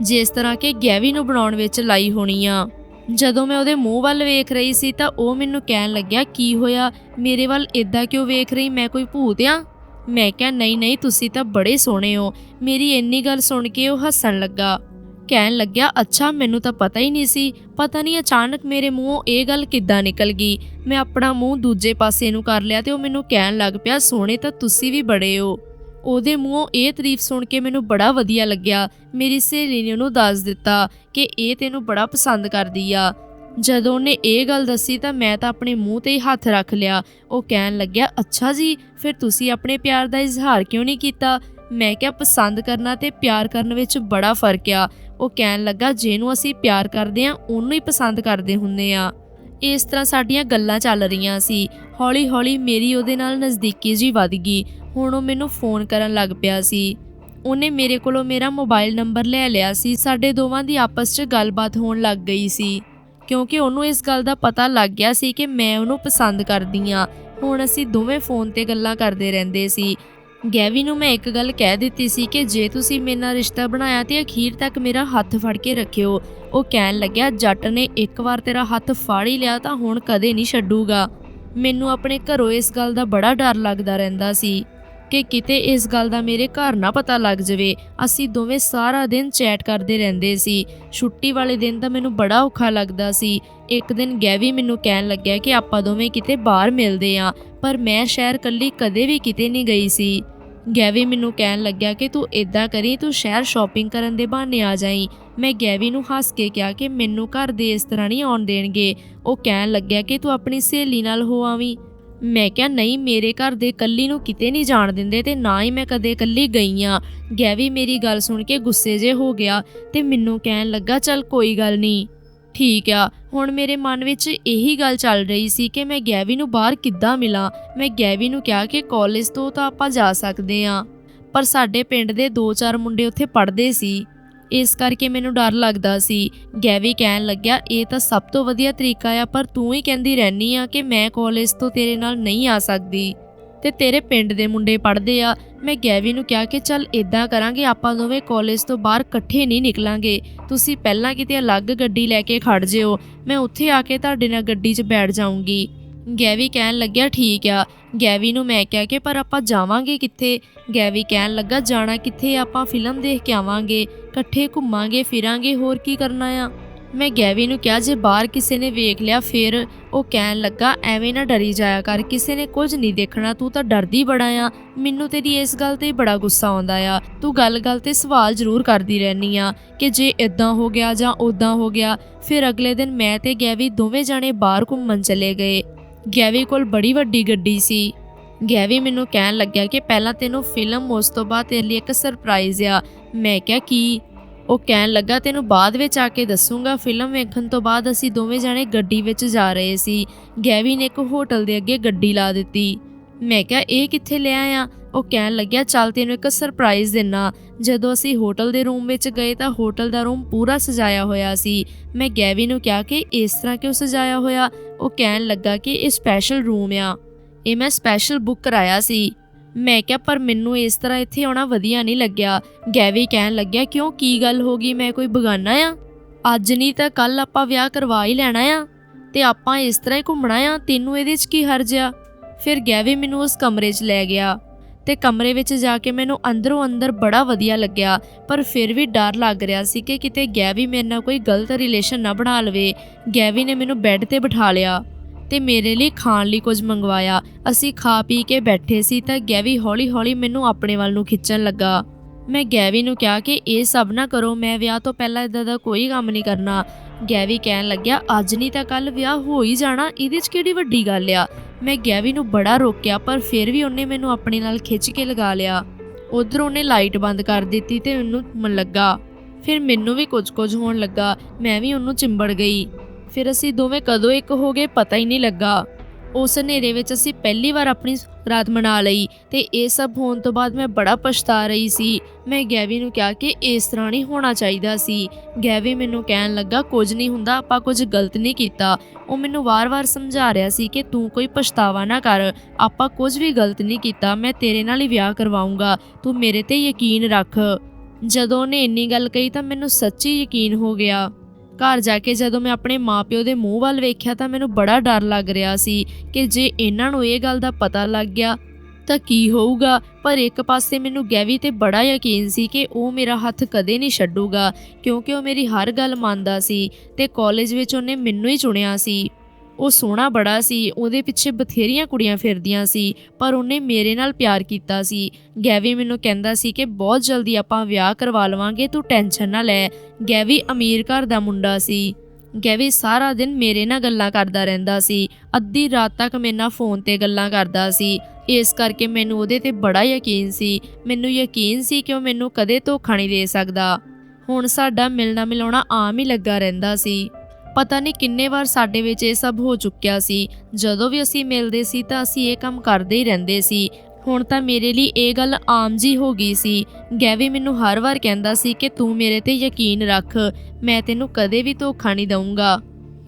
ਜਿਸ ਤਰ੍ਹਾਂ ਕਿ ਗੈਵੀ ਨੂੰ ਬਣਾਉਣ ਵਿੱਚ ਲਾਈ ਹੋਣੀ ਆ। ਜਦੋਂ ਮੈਂ ਉਹਦੇ ਮੂੰਹ ਵੱਲ ਵੇਖ ਰਹੀ ਸੀ ਤਾਂ ਉਹ ਮੈਨੂੰ ਕਹਿਣ ਲੱਗਿਆ, ਕੀ ਹੋਇਆ? ਮੇਰੇ ਵੱਲ ਇਦਾਂ ਕਿਉਂ ਵੇਖ ਰਹੀ? ਮੈਂ ਕੋਈ ਭੂਤ ਆ? ਮੈਂ ਕਿਹਾ, ਨਹੀਂ ਨਹੀਂ, ਤੁਸੀਂ ਤਾਂ ਬੜੇ ਸੋਹਣੇ ਹੋ। ਮੇਰੀ ਇੰਨੀ ਗੱਲ ਸੁਣ ਕੇ ਉਹ ਹੱਸਣ ਲੱਗਾ। ਕਹਿਣ ਲੱਗਿਆ, ਅੱਛਾ, ਮੈਨੂੰ ਤਾਂ ਪਤਾ ਹੀ ਨਹੀਂ ਸੀ। ਪਤਾ ਨਹੀਂ ਅਚਾਨਕ ਮੇਰੇ ਮੂੰਹੋਂ ਇਹ ਗੱਲ ਕਿੱਦਾਂ ਨਿਕਲ ਗਈ। ਮੈਂ ਆਪਣਾ ਮੂੰਹ ਦੂਜੇ ਪਾਸੇ ਨੂੰ ਕਰ ਲਿਆ ਤੇ ਉਹ ਮੈਨੂੰ ਕਹਿਣ ਲੱਗ ਪਿਆ, ਸੋਹਣੇ ਤਾਂ ਤੁਸੀਂ ਵੀ ਬੜੇ ਹੋ। ਉਹਦੇ ਮੂੰਹੋਂ ਇਹ ਤਾਰੀਫ ਸੁਣ ਕੇ ਮੈਨੂੰ ਬੜਾ ਵਧੀਆ ਲੱਗਿਆ। ਮੇਰੀ ਸਹੇਲੀ ਨੇ ਉਹਨੂੰ ਦੱਸ ਦਿੱਤਾ ਕਿ ਇਹ ਤੈਨੂੰ ਬੜਾ ਪਸੰਦ ਕਰਦੀ ਆ। ਜਦੋਂ ਉਹਨੇ ਇਹ ਗੱਲ ਦੱਸੀ ਤਾਂ ਮੈਂ ਤਾਂ ਆਪਣੇ ਮੂੰਹ ਤੇ ਹੀ ਹੱਥ ਰੱਖ ਲਿਆ। ਉਹ ਕਹਿਣ ਲੱਗਿਆ, ਅੱਛਾ ਜੀ, ਫਿਰ ਤੁਸੀਂ ਆਪਣੇ ਪਿਆਰ ਦਾ ਇਜ਼ਹਾਰ ਕਿਉਂ ਨਹੀਂ ਕੀਤਾ? ਮੈਂ ਕਿਹਾ, ਪਸੰਦ ਕਰਨਾ ਤੇ ਪਿਆਰ ਕਰਨ ਵਿੱਚ ਬੜਾ ਫ਼ਰਕ ਆ। ਉਹ ਕਹਿਣ ਲੱਗਾ, ਜਿਹਨੂੰ ਅਸੀਂ ਪਿਆਰ ਕਰਦੇ ਆ ਉਹਨੂੰ ਹੀ ਪਸੰਦ ਕਰਦੇ ਹੁੰਦੇ ਆ। ਇਸ ਤਰ੍ਹਾਂ ਸਾਡੀਆਂ ਗੱਲਾਂ ਚੱਲ ਰਹੀਆਂ ਸੀ। ਹੌਲੀ-ਹੌਲੀ ਮੇਰੀ ਉਹਦੇ ਨਾਲ ਨਜ਼ਦੀਕੀ ਜੀ ਵੱਧ ਗਈ। ਹੁਣ ਉਹ ਮੈਨੂੰ ਫੋਨ ਕਰਨ ਲੱਗ ਪਿਆ ਸੀ। ਉਹਨੇ ਮੇਰੇ ਕੋਲੋਂ ਮੇਰਾ ਮੋਬਾਈਲ ਨੰਬਰ ਲੈ ਲਿਆ ਸੀ। ਸਾਡੇ ਦੋਵਾਂ ਦੀ ਆਪਸ 'ਚ ਗੱਲਬਾਤ ਹੋਣ ਲੱਗ ਗਈ ਸੀ। ਕਿਉਂਕਿ ਉਹਨੂੰ ਇਸ ਗੱਲ ਦਾ ਪਤਾ ਲੱਗ ਗਿਆ ਸੀ ਕਿ ਮੈਂ ਉਹਨੂੰ ਪਸੰਦ ਕਰਦੀ ਆ ਹੁਣ ਅਸੀਂ ਦੋਵੇਂ ਫੋਨ ਤੇ ਗੱਲਾਂ ਕਰਦੇ ਰਹਿੰਦੇ ਸੀ। ਗੈਵੀ ਨੂੰ ਮੈਂ ਇੱਕ ਗੱਲ ਕਹਿ ਦਿੱਤੀ ਸੀ ਕਿ ਜੇ ਤੁਸੀਂ ਮੇਰੇ ਨਾਲ ਰਿਸ਼ਤਾ ਬਣਾਇਆ ਤੇ ਅਖੀਰ ਤੱਕ ਮੇਰਾ ਹੱਥ ਫੜ ਕੇ ਰੱਖਿਓ। ਉਹ ਕਹਿਣ ਲੱਗਿਆ, ਜੱਟ ਨੇ ਇੱਕ ਵਾਰ ਤੇਰਾ ਹੱਥ ਫਾੜ ਹੀ ਲਿਆ ਤਾਂ ਹੁਣ ਕਦੇ ਨਹੀਂ ਛੱਡੂਗਾ। ਮੈਨੂੰ ਆਪਣੇ ਘਰੋਂ ਇਸ ਗੱਲ ਦਾ ਬੜਾ ਡਰ ਲੱਗਦਾ ਰਹਿੰਦਾ ਸੀ ਕਿ ਕਿਤੇ ਇਸ ਗੱਲ ਦਾ ਮੇਰੇ ਘਰ ਨਾ ਪਤਾ ਲੱਗ ਜਾਵੇ। ਅਸੀਂ ਦੋਵੇਂ ਸਾਰਾ ਦਿਨ ਚੈਟ ਕਰਦੇ ਰਹਿੰਦੇ ਸੀ। ਛੁੱਟੀ ਵਾਲੇ ਦਿਨ ਤਾਂ ਮੈਨੂੰ ਬੜਾ ਔਖਾ ਲੱਗਦਾ ਸੀ। ਇੱਕ ਦਿਨ ਗੈਵੀ ਮੈਨੂੰ ਕਹਿਣ ਲੱਗਿਆ ਕਿ ਆਪਾਂ ਦੋਵੇਂ ਕਿਤੇ ਬਾਹਰ ਮਿਲਦੇ ਆਂ ਪਰ ਮੈਂ ਸ਼ਹਿਰ ਕੱਲੀ ਕਦੇ ਵੀ ਕਿਤੇ ਨਹੀਂ ਗਈ ਸੀ। ਗੈਵੀ ਮੈਨੂੰ ਕਹਿਣ ਲੱਗਿਆ ਕਿ ਤੂੰ ਇਦਾਂ ਕਰੀ, ਤੂੰ ਸ਼ਹਿਰ ਸ਼ਾਪਿੰਗ ਕਰਨ ਦੇ ਬਹਾਨੇ ਆ ਜਾਈ। ਮੈਂ ਗੈਵੀ ਨੂੰ ਹੱਸ ਕੇ ਕਿਹਾ ਕਿ ਮੈਨੂੰ ਘਰ ਦੇ ਇਸ ਤਰ੍ਹਾਂ ਨਹੀਂ ਆਉਣ ਦੇਣਗੇ। ਉਹ ਕਹਿਣ ਲੱਗਿਆ ਕਿ ਤੂੰ ਆਪਣੀ ਸਹੇਲੀ ਨਾਲ ਹੋ ਆਵੀਂ। ਮੈਂ ਕਿਹਾ, ਨਹੀਂ, ਮੇਰੇ ਘਰ ਦੇ ਕੱਲੀ ਨੂੰ ਕਿਤੇ ਨਹੀਂ ਜਾਣ ਦਿੰਦੇ ਤੇ ਨਾ ਹੀ ਮੈਂ ਕਦੇ ਕੱਲੀ ਗਈ ਆ। ਗੈਵੀ ਮੇਰੀ ਗੱਲ ਸੁਣ ਕੇ ਗੁੱਸੇ ਜੇ ਹੋ ਗਿਆ ਤੇ ਮੈਨੂੰ ਕਹਿਣ ਲੱਗਾ, ਚੱਲ, ਕੋਈ ਗੱਲ ਨਹੀਂ। ਠੀਕ ਆ। ਹੁਣ ਮੇਰੇ ਮਨ ਵਿੱਚ ਇਹੀ ਗੱਲ ਚੱਲ ਰਹੀ ਸੀ ਕਿ ਮੈਂ ਗੈਵੀ ਨੂੰ ਬਾਹਰ ਕਿੱਦਾਂ ਮਿਲਾਂ। ਮੈਂ ਗੈਵੀ ਨੂੰ ਕਿਹਾ ਕਿ ਕਾਲਜ ਤੋਂ ਤਾਂ ਆਪਾਂ ਜਾ ਸਕਦੇ ਆ ਪਰ ਸਾਡੇ ਪਿੰਡ ਦੇ 2-4 ਮੁੰਡੇ ਉੱਥੇ ਪੜ੍ਹਦੇ ਸੀ। ਇਸ ਕਰਕੇ ਮੈਨੂੰ ਡਰ ਲੱਗਦਾ ਸੀ। ਗੈਵੀ ਕਹਿਣ ਲੱਗਿਆ, ਇਹ ਤਾਂ ਸਭ ਤੋਂ ਵਧੀਆ ਤਰੀਕਾ ਆ, ਪਰ ਤੂੰ ਹੀ ਕਹਿੰਦੀ ਰਹਿਨੀ ਆ ਕਿ ਮੈਂ ਕਾਲਜ ਤੋਂ ਤੇਰੇ ਨਾਲ ਨਹੀਂ ਆ ਸਕਦੀ। ਤੇ ਤੇਰੇ ਪਿੰਡ ਦੇ ਮੁੰਡੇ ਪੜ੍ਹਦੇ ਆ। ਮੈਂ ਗੈਵੀ ਨੂੰ ਕਿਹਾ ਕਿ ਚੱਲ ਇਦਾਂ ਕਰਾਂਗੇ, ਆਪਾਂ ਦੋਵੇਂ ਕਾਲਜ ਤੋਂ ਬਾਹਰ ਇਕੱਠੇ ਨਹੀਂ ਨਿਕਲਾਂਗੇ। ਤੁਸੀਂ ਪਹਿਲਾਂ ਕਿਤੇ ਅਲੱਗ ਗੱਡੀ ਲੈ ਕੇ ਖੜ ਜਿਓ। ਮੈਂ ਉੱਥੇ ਆ ਕੇ ਤੁਹਾਡੇ ਨਾਲ ਗੱਡੀ 'ਚ ਬੈਠ ਜਾਊਂਗੀ। ਗੈਵੀ ਕਹਿਣ ਲੱਗਿਆ, ਠੀਕ ਆ। ਗੈਵੀ ਨੂੰ ਮੈਂ ਕਿਹਾ ਕਿ ਪਰ ਆਪਾਂ ਜਾਵਾਂਗੇ ਕਿੱਥੇ? ਗੈਵੀ ਕਹਿਣ ਲੱਗਾ, ਜਾਣਾ ਕਿੱਥੇ ਆਪਾਂ ਫਿਲਮ ਦੇਖ ਕੇ ਆਵਾਂਗੇ। ਇਕੱਠੇ ਘੁੰਮਾਂਗੇ, ਫਿਰਾਂਗੇ, ਹੋਰ ਕੀ ਕਰਨਾ ਆ? ਮੈਂ ਗੈਵੀ ਨੂੰ ਕਿਹਾ, ਜੇ ਬਾਹਰ ਕਿਸੇ ਨੇ ਵੇਖ ਲਿਆ, ਫਿਰ ਉਹ ਕਹਿਣ ਲੱਗਾ, ਐਵੇਂ ਨਾ ਡਰੀ ਜਾਇਆ ਕਰ, ਕਿਸੇ ਨੇ ਕੁਝ ਨਹੀਂ ਦੇਖਣਾ, ਤੂੰ ਤਾਂ ਡਰਦੀ ਬੜਾ ਆ। ਮੈਨੂੰ ਤੇਰੀ ਇਸ ਗੱਲ ਤੇ ਬੜਾ ਗੁੱਸਾ ਆਉਂਦਾ ਆ। ਤੂੰ ਗੱਲ-ਗੱਲ ਤੇ ਸਵਾਲ ਜ਼ਰੂਰ ਕਰਦੀ ਰਹਿਨੀ ਆ ਕਿ ਜੇ ਇਦਾਂ ਹੋ ਗਿਆ ਜਾਂ ਉਦਾਂ ਹੋ ਗਿਆ, ਫਿਰ ਅਗਲੇ ਦਿਨ ਮੈਂ ਤੇ ਗੈਵੀ ਦੋਵੇਂ ਜਾਣੇ ਬਾਹਰ ਘੁੰਮਣ ਚਲੇ ਗਏ। ਗੈਵੀ ਕੋਲ ਬੜੀ ਵੱਡੀ ਗੱਡੀ ਸੀ। ਗੈਵੀ ਮੈਨੂੰ ਕਹਿਣ ਲੱਗਿਆ ਕਿ ਪਹਿਲਾਂ ਤੈਨੂੰ ਫਿਲਮ ਉਸ ਤੋਂ ਬਾਅਦ ਤੇਰੇ ਲਈ ਇੱਕ ਸਰਪ੍ਰਾਈਜ਼ ਆ। ਮੈਂ ਕਿਹਾ, ਕੀ? ਉਹ ਕਹਿਣ ਲੱਗਾ, ਤੈਨੂੰ ਬਾਅਦ ਵਿੱਚ ਆ ਕੇ ਦੱਸੂਗਾ। ਫਿਲਮ ਵੇਖਣ ਤੋਂ ਬਾਅਦ ਅਸੀਂ ਦੋਵੇਂ ਜਾਣੇ ਗੱਡੀ ਵਿੱਚ ਜਾ ਰਹੇ ਸੀ। ਗੈਵੀ ਨੇ ਇੱਕ ਹੋਟਲ ਦੇ ਅੱਗੇ ਗੱਡੀ ਲਾ ਦਿੱਤੀ। ਮੈਂ ਕਿਹਾ, ਇਹ ਕਿੱਥੇ ਲਿਆ ਆ ਉਹ ਕਹਿਣ ਲੱਗਿਆ, ਚੱਲ ਤੈਨੂੰ ਇੱਕ ਸਰਪ੍ਰਾਈਜ਼ ਦੇਣਾ ਜਦੋਂ ਅਸੀਂ ਹੋਟਲ ਦੇ ਰੂਮ ਵਿੱਚ ਗਏ ਤਾਂ ਹੋਟਲ ਦਾ ਰੂਮ ਪੂਰਾ ਸਜਾਇਆ ਹੋਇਆ ਸੀ। ਮੈਂ ਗੈਵੀ ਨੂੰ ਕਿਹਾ ਕਿ ਇਸ ਤਰ੍ਹਾਂ ਕਿਉਂ ਸਜਾਇਆ ਹੋਇਆ? ਉਹ ਕਹਿਣ ਲੱਗਾ ਕਿ ਇਹ ਸਪੈਸ਼ਲ ਰੂਮ ਆ। ਇਹ ਮੈਂ ਸਪੈਸ਼ਲ ਬੁੱਕ ਕਰਾਇਆ ਸੀ। ਮੈਂ ਕਿਹਾ, ਪਰ ਮੈਨੂੰ ਇਸ ਤਰ੍ਹਾਂ ਇੱਥੇ ਆਉਣਾ ਵਧੀਆ ਨਹੀਂ ਲੱਗਿਆ। ਗੈਵੀ ਕਹਿਣ ਲੱਗਿਆ, ਕਿਉਂ? ਕੀ ਗੱਲ ਹੋ ਗਈ? ਮੈਂ ਕੋਈ ਬਗਾਨਾ ਆ? ਅੱਜ ਨਹੀਂ ਤਾਂ ਕੱਲ ਆਪਾਂ ਵਿਆਹ ਕਰਵਾ ਹੀ ਲੈਣਾ ਆ। ਤੇ ਆਪਾਂ ਇਸ ਤਰ੍ਹਾਂ ਹੀ ਘੁੰਮਣਾ ਆ? ਤੈਨੂੰ ਇਹਦੇ 'ਚ ਕੀ ਹਰਜਿਆ ਫਿਰ ਗੈਵੀ ਮੈਨੂੰ ਉਸ ਕਮਰੇ 'ਚ ਲੈ ਗਿਆ। ਤੇ ਕਮਰੇ ਵਿੱਚ ਜਾ ਕੇ ਮੈਨੂੰ ਅੰਦਰੋਂ ਅੰਦਰ ਬੜਾ ਵਧੀਆ ਲੱਗਿਆ। ਪਰ ਫਿਰ ਵੀ ਡਰ ਲੱਗ ਰਿਹਾ ਸੀ ਕਿ ਕਿਤੇ ਗੈਵੀ ਮੇਰੇ ਨਾਲ ਕੋਈ ਗਲਤ ਰਿਲੇਸ਼ਨ ਨਾ ਬਣਾ ਲਵੇ। ਗੈਵੀ ਨੇ ਮੈਨੂੰ ਬੈੱਡ ਤੇ ਬਿਠਾ ਲਿਆ। ਤੇ ਮੇਰੇ ਲਈ ਖਾਣ ਲਈ ਕੁਝ ਮੰਗਵਾਇਆ। ਅਸੀਂ ਖਾ ਪੀ ਕੇ ਬੈਠੇ ਸੀ ਤਾਂ ਗੈਵੀ ਹੌਲੀ-ਹੌਲੀ ਮੈਨੂੰ ਆਪਣੇ ਵੱਲ ਨੂੰ ਖਿੱਚਣ ਲੱਗਾ। ਮੈਂ ਗੈਵੀ ਨੂੰ ਕਿਹਾ ਕਿ ਇਹ ਸਭ ਨਾ ਕਰੋ, ਮੈਂ ਵਿਆਹ ਤੋਂ ਪਹਿਲਾਂ ਇਦਾਂ ਦਾ ਕੋਈ ਕੰਮ ਨਹੀਂ ਕਰਨਾ। ਗੈਵੀ ਕਹਿਣ ਲੱਗਿਆ, ਅੱਜ ਨਹੀਂ ਤਾਂ ਕੱਲ ਵਿਆਹ ਹੋ ਹੀ ਜਾਣਾ, ਇਹਦੇ 'ਚ ਕਿਹੜੀ ਵੱਡੀ ਗੱਲ ਆ? ਮੈਂ ਗੈਵੀ ਨੂੰ ਬੜਾ ਰੋਕਿਆ, ਪਰ ਫਿਰ ਵੀ ਉਹਨੇ ਮੈਨੂੰ ਆਪਣੇ ਨਾਲ ਖਿੱਚ ਕੇ ਲਗਾ ਲਿਆ। ਉਧਰ ਉਹਨੇ ਲਾਈਟ ਬੰਦ ਕਰ ਦਿੱਤੀ ਤੇ ਉਹਨੂੰ ਮਨ ਲੱਗਾ। ਫਿਰ ਮੈਨੂੰ ਵੀ ਕੁਝ-ਕੁਝ ਹੋਣ ਲੱਗਾ, ਮੈਂ ਵੀ ਉਹਨੂੰ ਚਿੰਬੜ ਗਈ। ਫਿਰ ਅਸੀਂ ਦੋਵੇਂ ਕਦੋਂ ਇੱਕ ਹੋ ਗਏ ਪਤਾ ਹੀ ਨਹੀਂ ਲੱਗਾ। ਉਸ ਹਨੇਰੇ ਵਿੱਚ ਅਸੀਂ ਪਹਿਲੀ ਵਾਰ ਆਪਣੀ ਰਾਤ ਮਨਾ ਲਈ ਤੇ ਇਹ ਸਭ ਹੋਣ ਤੋਂ ਬਾਅਦ ਮੈਂ ਬੜਾ ਪਛਤਾ ਰਹੀ ਸੀ। ਮੈਂ ਗੈਵੀ ਨੂੰ ਕਿਹਾ ਕਿ ਇਸ ਤਰ੍ਹਾਂ ਨਹੀਂ ਹੋਣਾ ਚਾਹੀਦਾ ਸੀ। ਗੈਵੀ ਮੈਨੂੰ ਕਹਿਣ ਲੱਗਾ, ਕੁਝ ਨਹੀਂ ਹੁੰਦਾ, ਆਪਾਂ ਕੁਝ ਗਲਤ ਨਹੀਂ ਕੀਤਾ। ਉਹ ਮੈਨੂੰ ਵਾਰ-ਵਾਰ ਸਮਝਾ ਰਿਹਾ ਸੀ ਕਿ ਤੂੰ ਕੋਈ ਪਛਤਾਵਾ ਨਾ ਕਰ। ਆਪਾਂ ਕੁਝ ਵੀ ਗਲਤ ਨਹੀਂ ਕੀਤਾ, ਮੈਂ ਤੇਰੇ ਨਾਲ ਹੀ ਵਿਆਹ ਕਰਵਾਉਂਗਾ। ਤੂੰ ਮੇਰੇ ਤੇ ਯਕੀਨ ਰੱਖ। ਜਦੋਂ ਉਹਨੇ ਇੰਨੀ ਗੱਲ ਕਹੀ ਤਾਂ ਮੈਨੂੰ ਸੱਚੀ ਯਕੀਨ ਹੋ ਗਿਆ। ਘਰ ਜਾ ਕੇ ਜਦੋਂ ਮੈਂ ਆਪਣੇ ਮਾਪਿਓ ਦੇ ਮੂੰਹ ਵੱਲ ਵੇਖਿਆ ਤਾਂ ਮੈਨੂੰ ਬੜਾ ਡਰ ਲੱਗ ਰਿਹਾ ਸੀ ਕਿ ਜੇ ਇਹਨਾਂ ਨੂੰ ਇਹ ਗੱਲ ਦਾ ਪਤਾ ਲੱਗ ਗਿਆ ਤਾਂ ਕੀ ਹੋਊਗਾ। ਪਰ ਇੱਕ ਪਾਸੇ ਮੈਨੂੰ ਗੈਵੀ ਤੇ ਬੜਾ ਯਕੀਨ ਸੀ ਕਿ ਉਹ ਮੇਰਾ ਹੱਥ ਕਦੇ ਨਹੀਂ ਛੱਡੂਗਾ, ਕਿਉਂਕਿ ਉਹ ਮੇਰੀ ਹਰ ਗੱਲ ਮੰਨਦਾ ਸੀ ਤੇ ਕਾਲਜ ਵਿੱਚ ਉਹਨੇ ਮੈਨੂੰ ਹੀ ਚੁਣਿਆ ਸੀ। ਉਹ ਸੋਹਣਾ ਬੜਾ ਸੀ, ਉਹਦੇ ਪਿੱਛੇ ਬਥੇਰੀਆਂ ਕੁੜੀਆਂ ਫਿਰਦੀਆਂ ਸੀ, ਪਰ ਉਹਨੇ ਮੇਰੇ ਨਾਲ ਪਿਆਰ ਕੀਤਾ ਸੀ। ਗੈਵੀ ਮੈਨੂੰ ਕਹਿੰਦਾ ਸੀ ਕਿ ਬਹੁਤ ਜਲਦੀ ਆਪਾਂ ਵਿਆਹ ਕਰਵਾ ਲਵਾਂਗੇ, ਤੂੰ ਟੈਨਸ਼ਨ ਨਾ ਲੈ। ਗੈਵੀ ਅਮੀਰ ਘਰ ਦਾ ਮੁੰਡਾ ਸੀ। ਗੈਵੀ ਸਾਰਾ ਦਿਨ ਮੇਰੇ ਨਾਲ ਗੱਲਾਂ ਕਰਦਾ ਰਹਿੰਦਾ ਸੀ। ਅੱਧੀ ਰਾਤ ਤੱਕ ਮੇਰੇ ਨਾਲ ਫੋਨ ਤੇ ਗੱਲਾਂ ਕਰਦਾ ਸੀ। ਇਸ ਕਰਕੇ ਮੈਨੂੰ ਉਹਦੇ ਤੇ ਬੜਾ ਯਕੀਨ ਸੀ। ਮੈਨੂੰ ਯਕੀਨ ਸੀ ਕਿ ਉਹ ਮੈਨੂੰ ਕਦੇ ਧੋਖਾ ਨਹੀਂ ਦੇ ਸਕਦਾ। ਹੁਣ ਸਾਡਾ ਮਿਲਣਾ ਮਿਲਾਉਣਾ ਆਮ ਹੀ ਲੱਗਾ ਰਹਿੰਦਾ ਸੀ। ਪਤਾ ਨਹੀਂ ਕਿੰਨੇ ਵਾਰ ਸਾਡੇ ਵਿੱਚ ਇਹ ਸਭ ਹੋ ਚੁੱਕਿਆ ਸੀ। ਜਦੋਂ ਵੀ ਅਸੀਂ ਮਿਲਦੇ ਸੀ ਤਾਂ ਅਸੀਂ ਇਹ ਕੰਮ ਕਰਦੇ ਹੀ ਰਹਿੰਦੇ ਸੀ। ਹੁਣ ਤਾਂ ਮੇਰੇ ਲਈ ਇਹ ਗੱਲ ਆਮ ਜੀ ਹੋ ਗਈ ਸੀ। ਗੈਵੀ ਮੈਨੂੰ ਹਰ ਵਾਰ ਕਹਿੰਦਾ ਸੀ ਕਿ ਤੂੰ ਮੇਰੇ ਤੇ ਯਕੀਨ ਰੱਖ। ਮੈਂ ਤੈਨੂੰ ਕਦੇ ਵੀ ਧੋਖਾ ਨਹੀਂ ਦਊਂਗਾ।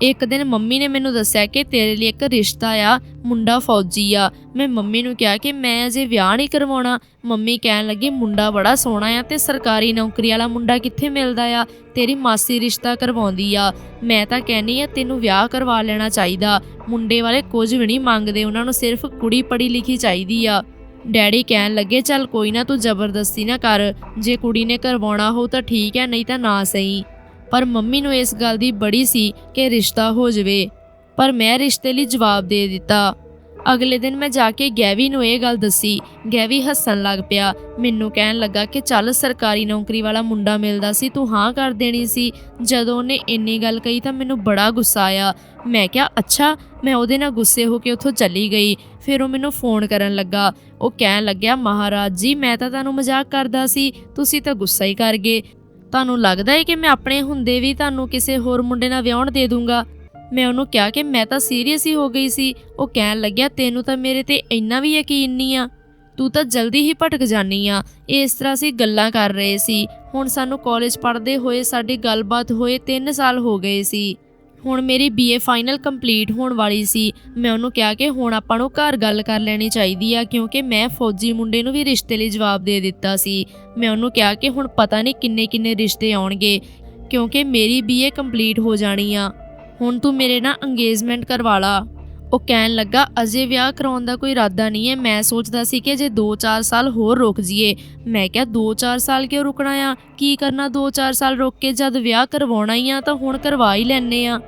ਇੱਕ ਦਿਨ ਮੰਮੀ ਨੇ ਮੈਨੂੰ ਦੱਸਿਆ ਕਿ ਤੇਰੇ ਲਈ ਇੱਕ ਰਿਸ਼ਤਾ ਆ, ਮੁੰਡਾ ਫੌਜੀ ਆ। ਮੈਂ ਮੰਮੀ ਨੂੰ ਕਿਹਾ ਕਿ ਮੈਂ ਅਜੇ ਵਿਆਹ ਨਹੀਂ ਕਰਵਾਉਣਾ। ਮੰਮੀ ਕਹਿਣ ਲੱਗੀ, ਮੁੰਡਾ ਬੜਾ ਸੋਹਣਾ ਆ ਤੇ ਸਰਕਾਰੀ ਨੌਕਰੀ ਵਾਲਾ ਮੁੰਡਾ ਕਿੱਥੇ ਮਿਲਦਾ ਆ? ਤੇਰੀ ਮਾਸੀ ਰਿਸ਼ਤਾ ਕਰਵਾਉਂਦੀ ਆ। ਮੈਂ ਤਾਂ ਕਹਿੰਨੀ ਆ, ਤੈਨੂੰ ਵਿਆਹ ਕਰਵਾ ਲੈਣਾ ਚਾਹੀਦਾ। ਮੁੰਡੇ ਵਾਲੇ ਕੁਝ ਵੀ ਨਹੀਂ ਮੰਗਦੇ, ਉਹਨਾਂ ਨੂੰ ਸਿਰਫ ਕੁੜੀ ਪੜ੍ਹੀ ਲਿਖੀ ਚਾਹੀਦੀ ਆ। ਡੈਡੀ ਕਹਿਣ ਲੱਗੇ, ਚੱਲ ਕੋਈ ਨਾ, ਤੂੰ ਜ਼ਬਰਦਸਤੀ ਨਾ ਕਰ। ਜੇ ਕੁੜੀ ਨੇ ਕਰਵਾਉਣਾ ਹੋ ਤਾਂ ਠੀਕ ਹੈ ਨਹੀਂ ਤਾਂ ਨਾ ਸਹੀ। ਪਰ ਮੰਮੀ ਨੂੰ ਇਸ ਗੱਲ ਦੀ ਬੜੀ ਸੀ ਕਿ ਰਿਸ਼ਤਾ ਹੋ ਜਾਵੇ। ਪਰ ਮੈਂ ਰਿਸ਼ਤੇ ਲਈ ਜਵਾਬ ਦੇ ਦਿੱਤਾ। ਅਗਲੇ ਦਿਨ ਮੈਂ ਜਾ ਕੇ ਗੈਵੀ ਨੂੰ ਇਹ ਗੱਲ ਦੱਸੀ। ਗੈਵੀ ਹੱਸਣ ਲੱਗ ਪਿਆ। ਮੈਨੂੰ ਕਹਿਣ ਲੱਗਾ ਕਿ ਚੱਲ ਸਰਕਾਰੀ ਨੌਕਰੀ ਵਾਲਾ ਮੁੰਡਾ ਮਿਲਦਾ ਸੀ, ਤੂੰ ਹਾਂ ਕਰ ਦੇਣੀ ਸੀ। ਜਦੋਂ ਉਹਨੇ ਇੰਨੀ ਗੱਲ ਕਹੀ ਤਾਂ ਮੈਨੂੰ ਬੜਾ ਗੁੱਸਾ ਆਇਆ। ਮੈਂ ਕਿਹਾ, ਅੱਛਾ, ਮੈਂ ਉਹਦੇ ਨਾਲ ਗੁੱਸੇ ਹੋ ਕੇ ਉੱਥੋਂ ਚਲੀ ਗਈ। ਫਿਰ ਉਹ ਮੈਨੂੰ ਫੋਨ ਕਰਨ ਲੱਗਾ। ਉਹ ਕਹਿਣ ਲੱਗਿਆ, ਮਹਾਰਾਜ ਜੀ, ਮੈਂ ਤਾਂ ਤੁਹਾਨੂੰ ਮਜ਼ਾਕ ਕਰਦਾ ਸੀ। ਤੁਸੀਂ ਤਾਂ ਗੁੱਸਾ ਹੀ ਕਰ ਗਏ। ਤੁਹਾਨੂੰ ਲੱਗਦਾ ਹੈ ਕਿ ਮੈਂ ਆਪਣੇ ਹੁੰਦੇ ਵੀ ਤੁਹਾਨੂੰ ਕਿਸੇ ਹੋਰ ਮੁੰਡੇ ਨਾਲ ਵਿਆਹਣ ਦੇ ਦੂੰਗਾ? ਮੈਂ ਉਹਨੂੰ ਕਿਹਾ ਕਿ ਮੈਂ ਤਾਂ ਸੀਰੀਅਸ ਹੀ ਹੋ ਗਈ ਸੀ। ਉਹ ਕਹਿਣ ਲੱਗਿਆ, ਤੈਨੂੰ ਤਾਂ ਮੇਰੇ ਤੇ ਇੰਨਾ ਵੀ ਯਕੀਨ ਨਹੀਂ ਆ। ਤੂੰ ਤਾਂ ਜਲਦੀ ਹੀ ਭਟਕ ਜਾਨੀ ਆ। ਇਸ ਤਰ੍ਹਾਂ ਅਸੀਂ ਗੱਲਾਂ ਕਰ ਰਹੇ ਸੀ। ਹੁਣ ਸਾਨੂੰ ਕਾਲਜ ਪੜ੍ਹਦੇ ਹੋਏ, ਸਾਡੀ ਗੱਲਬਾਤ ਹੋਏ 3 ਸਾਲ ਹੋ ਗਏ ਸੀ। ਹੁਣ ਮੇਰੀ ਬੀਏ ਫਾਈਨਲ ਕੰਪਲੀਟ ਹੋਣ ਵਾਲੀ ਸੀ। ਮੈਂ ਉਹਨੂੰ ਕਿਹਾ ਕਿ ਹੁਣ ਆਪਾਂ ਨੂੰ ਘਰ ਗੱਲ ਕਰ ਲੈਣੀ ਚਾਹੀਦੀ ਆ, ਕਿਉਂਕਿ ਮੈਂ ਫੌਜੀ ਮੁੰਡੇ ਨੂੰ ਵੀ ਰਿਸ਼ਤੇ ਲਈ ਜਵਾਬ ਦੇ ਦਿੱਤਾ ਸੀ। ਮੈਂ ਉਹਨੂੰ ਕਿਹਾ ਕਿ ਹੁਣ ਪਤਾ ਨਹੀਂ ਕਿੰਨੇ ਕਿੰਨੇ ਰਿਸ਼ਤੇ ਆਉਣਗੇ, ਕਿਉਂਕਿ ਮੇਰੀ ਬੀਏ ਕੰਪਲੀਟ ਹੋ ਜਾਣੀ ਆ। ਹੁਣ ਤੂੰ ਮੇਰੇ ਨਾਲ ਅੰਗੇਜਮੈਂਟ ਕਰਵਾ ਲਾ। ਉਹ ਕਹਿਣ ਲੱਗਾ, ਅਜੇ ਵਿਆਹ ਕਰਾਉਣ ਦਾ ਕੋਈ ਇਰਾਦਾ ਨਹੀਂ ਹੈ। ਮੈਂ ਸੋਚਦਾ ਸੀ ਕਿ ਜੇ 2-4 ਸਾਲ ਹੋਰ ਰੁਕ ਜਾਈਏ। ਮੈਂ ਕਿਹਾ 2-4 ਸਾਲ ਕਿਉਂ ਰੁਕਣਾ ਆ? ਕੀ ਕਰਨਾ 2-4 ਸਾਲ ਰੁਕ ਕੇ ਜਦ ਵਿਆਹ ਕਰਵਾਉਣਾ ਹੀ ਆ ਤਾਂ ਹੁਣ ਕਰਵਾ ਹੀ ਲੈਣੇ ਆ।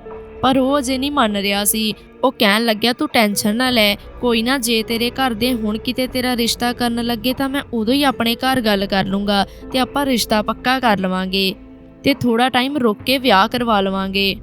ਪਰ ਉਹ ਅਜੇ ਨਹੀਂ ਮੰਨ ਰਿਹਾ ਸੀ। ਉਹ ਕਹਿਣ ਲੱਗਿਆ, ਤੂੰ ਟੈਨਸ਼ਨ ਨਾ ਲੈ, ਕੋਈ ਨਾ ਜੇ ਤੇਰੇ ਘਰ ਦੇ ਹੁਣ ਕਿਤੇ ਤੇਰਾ ਰਿਸ਼ਤਾ ਕਰਨ ਲੱਗੇ ਤਾਂ ਮੈਂ ਉਦੋਂ ਹੀ ਆਪਣੇ ਘਰ ਗੱਲ ਕਰ ਲੂੰਗਾ ਤੇ ਆਪਾਂ ਰਿਸ਼ਤਾ ਪੱਕਾ ਕਰ ਲਵਾਂਗੇ ਤੇ ਥੋੜਾ ਟਾਈਮ ਰੁਕ ਕੇ ਵਿਆਹ ਕਰਵਾ ਲਵਾਂਗੇ।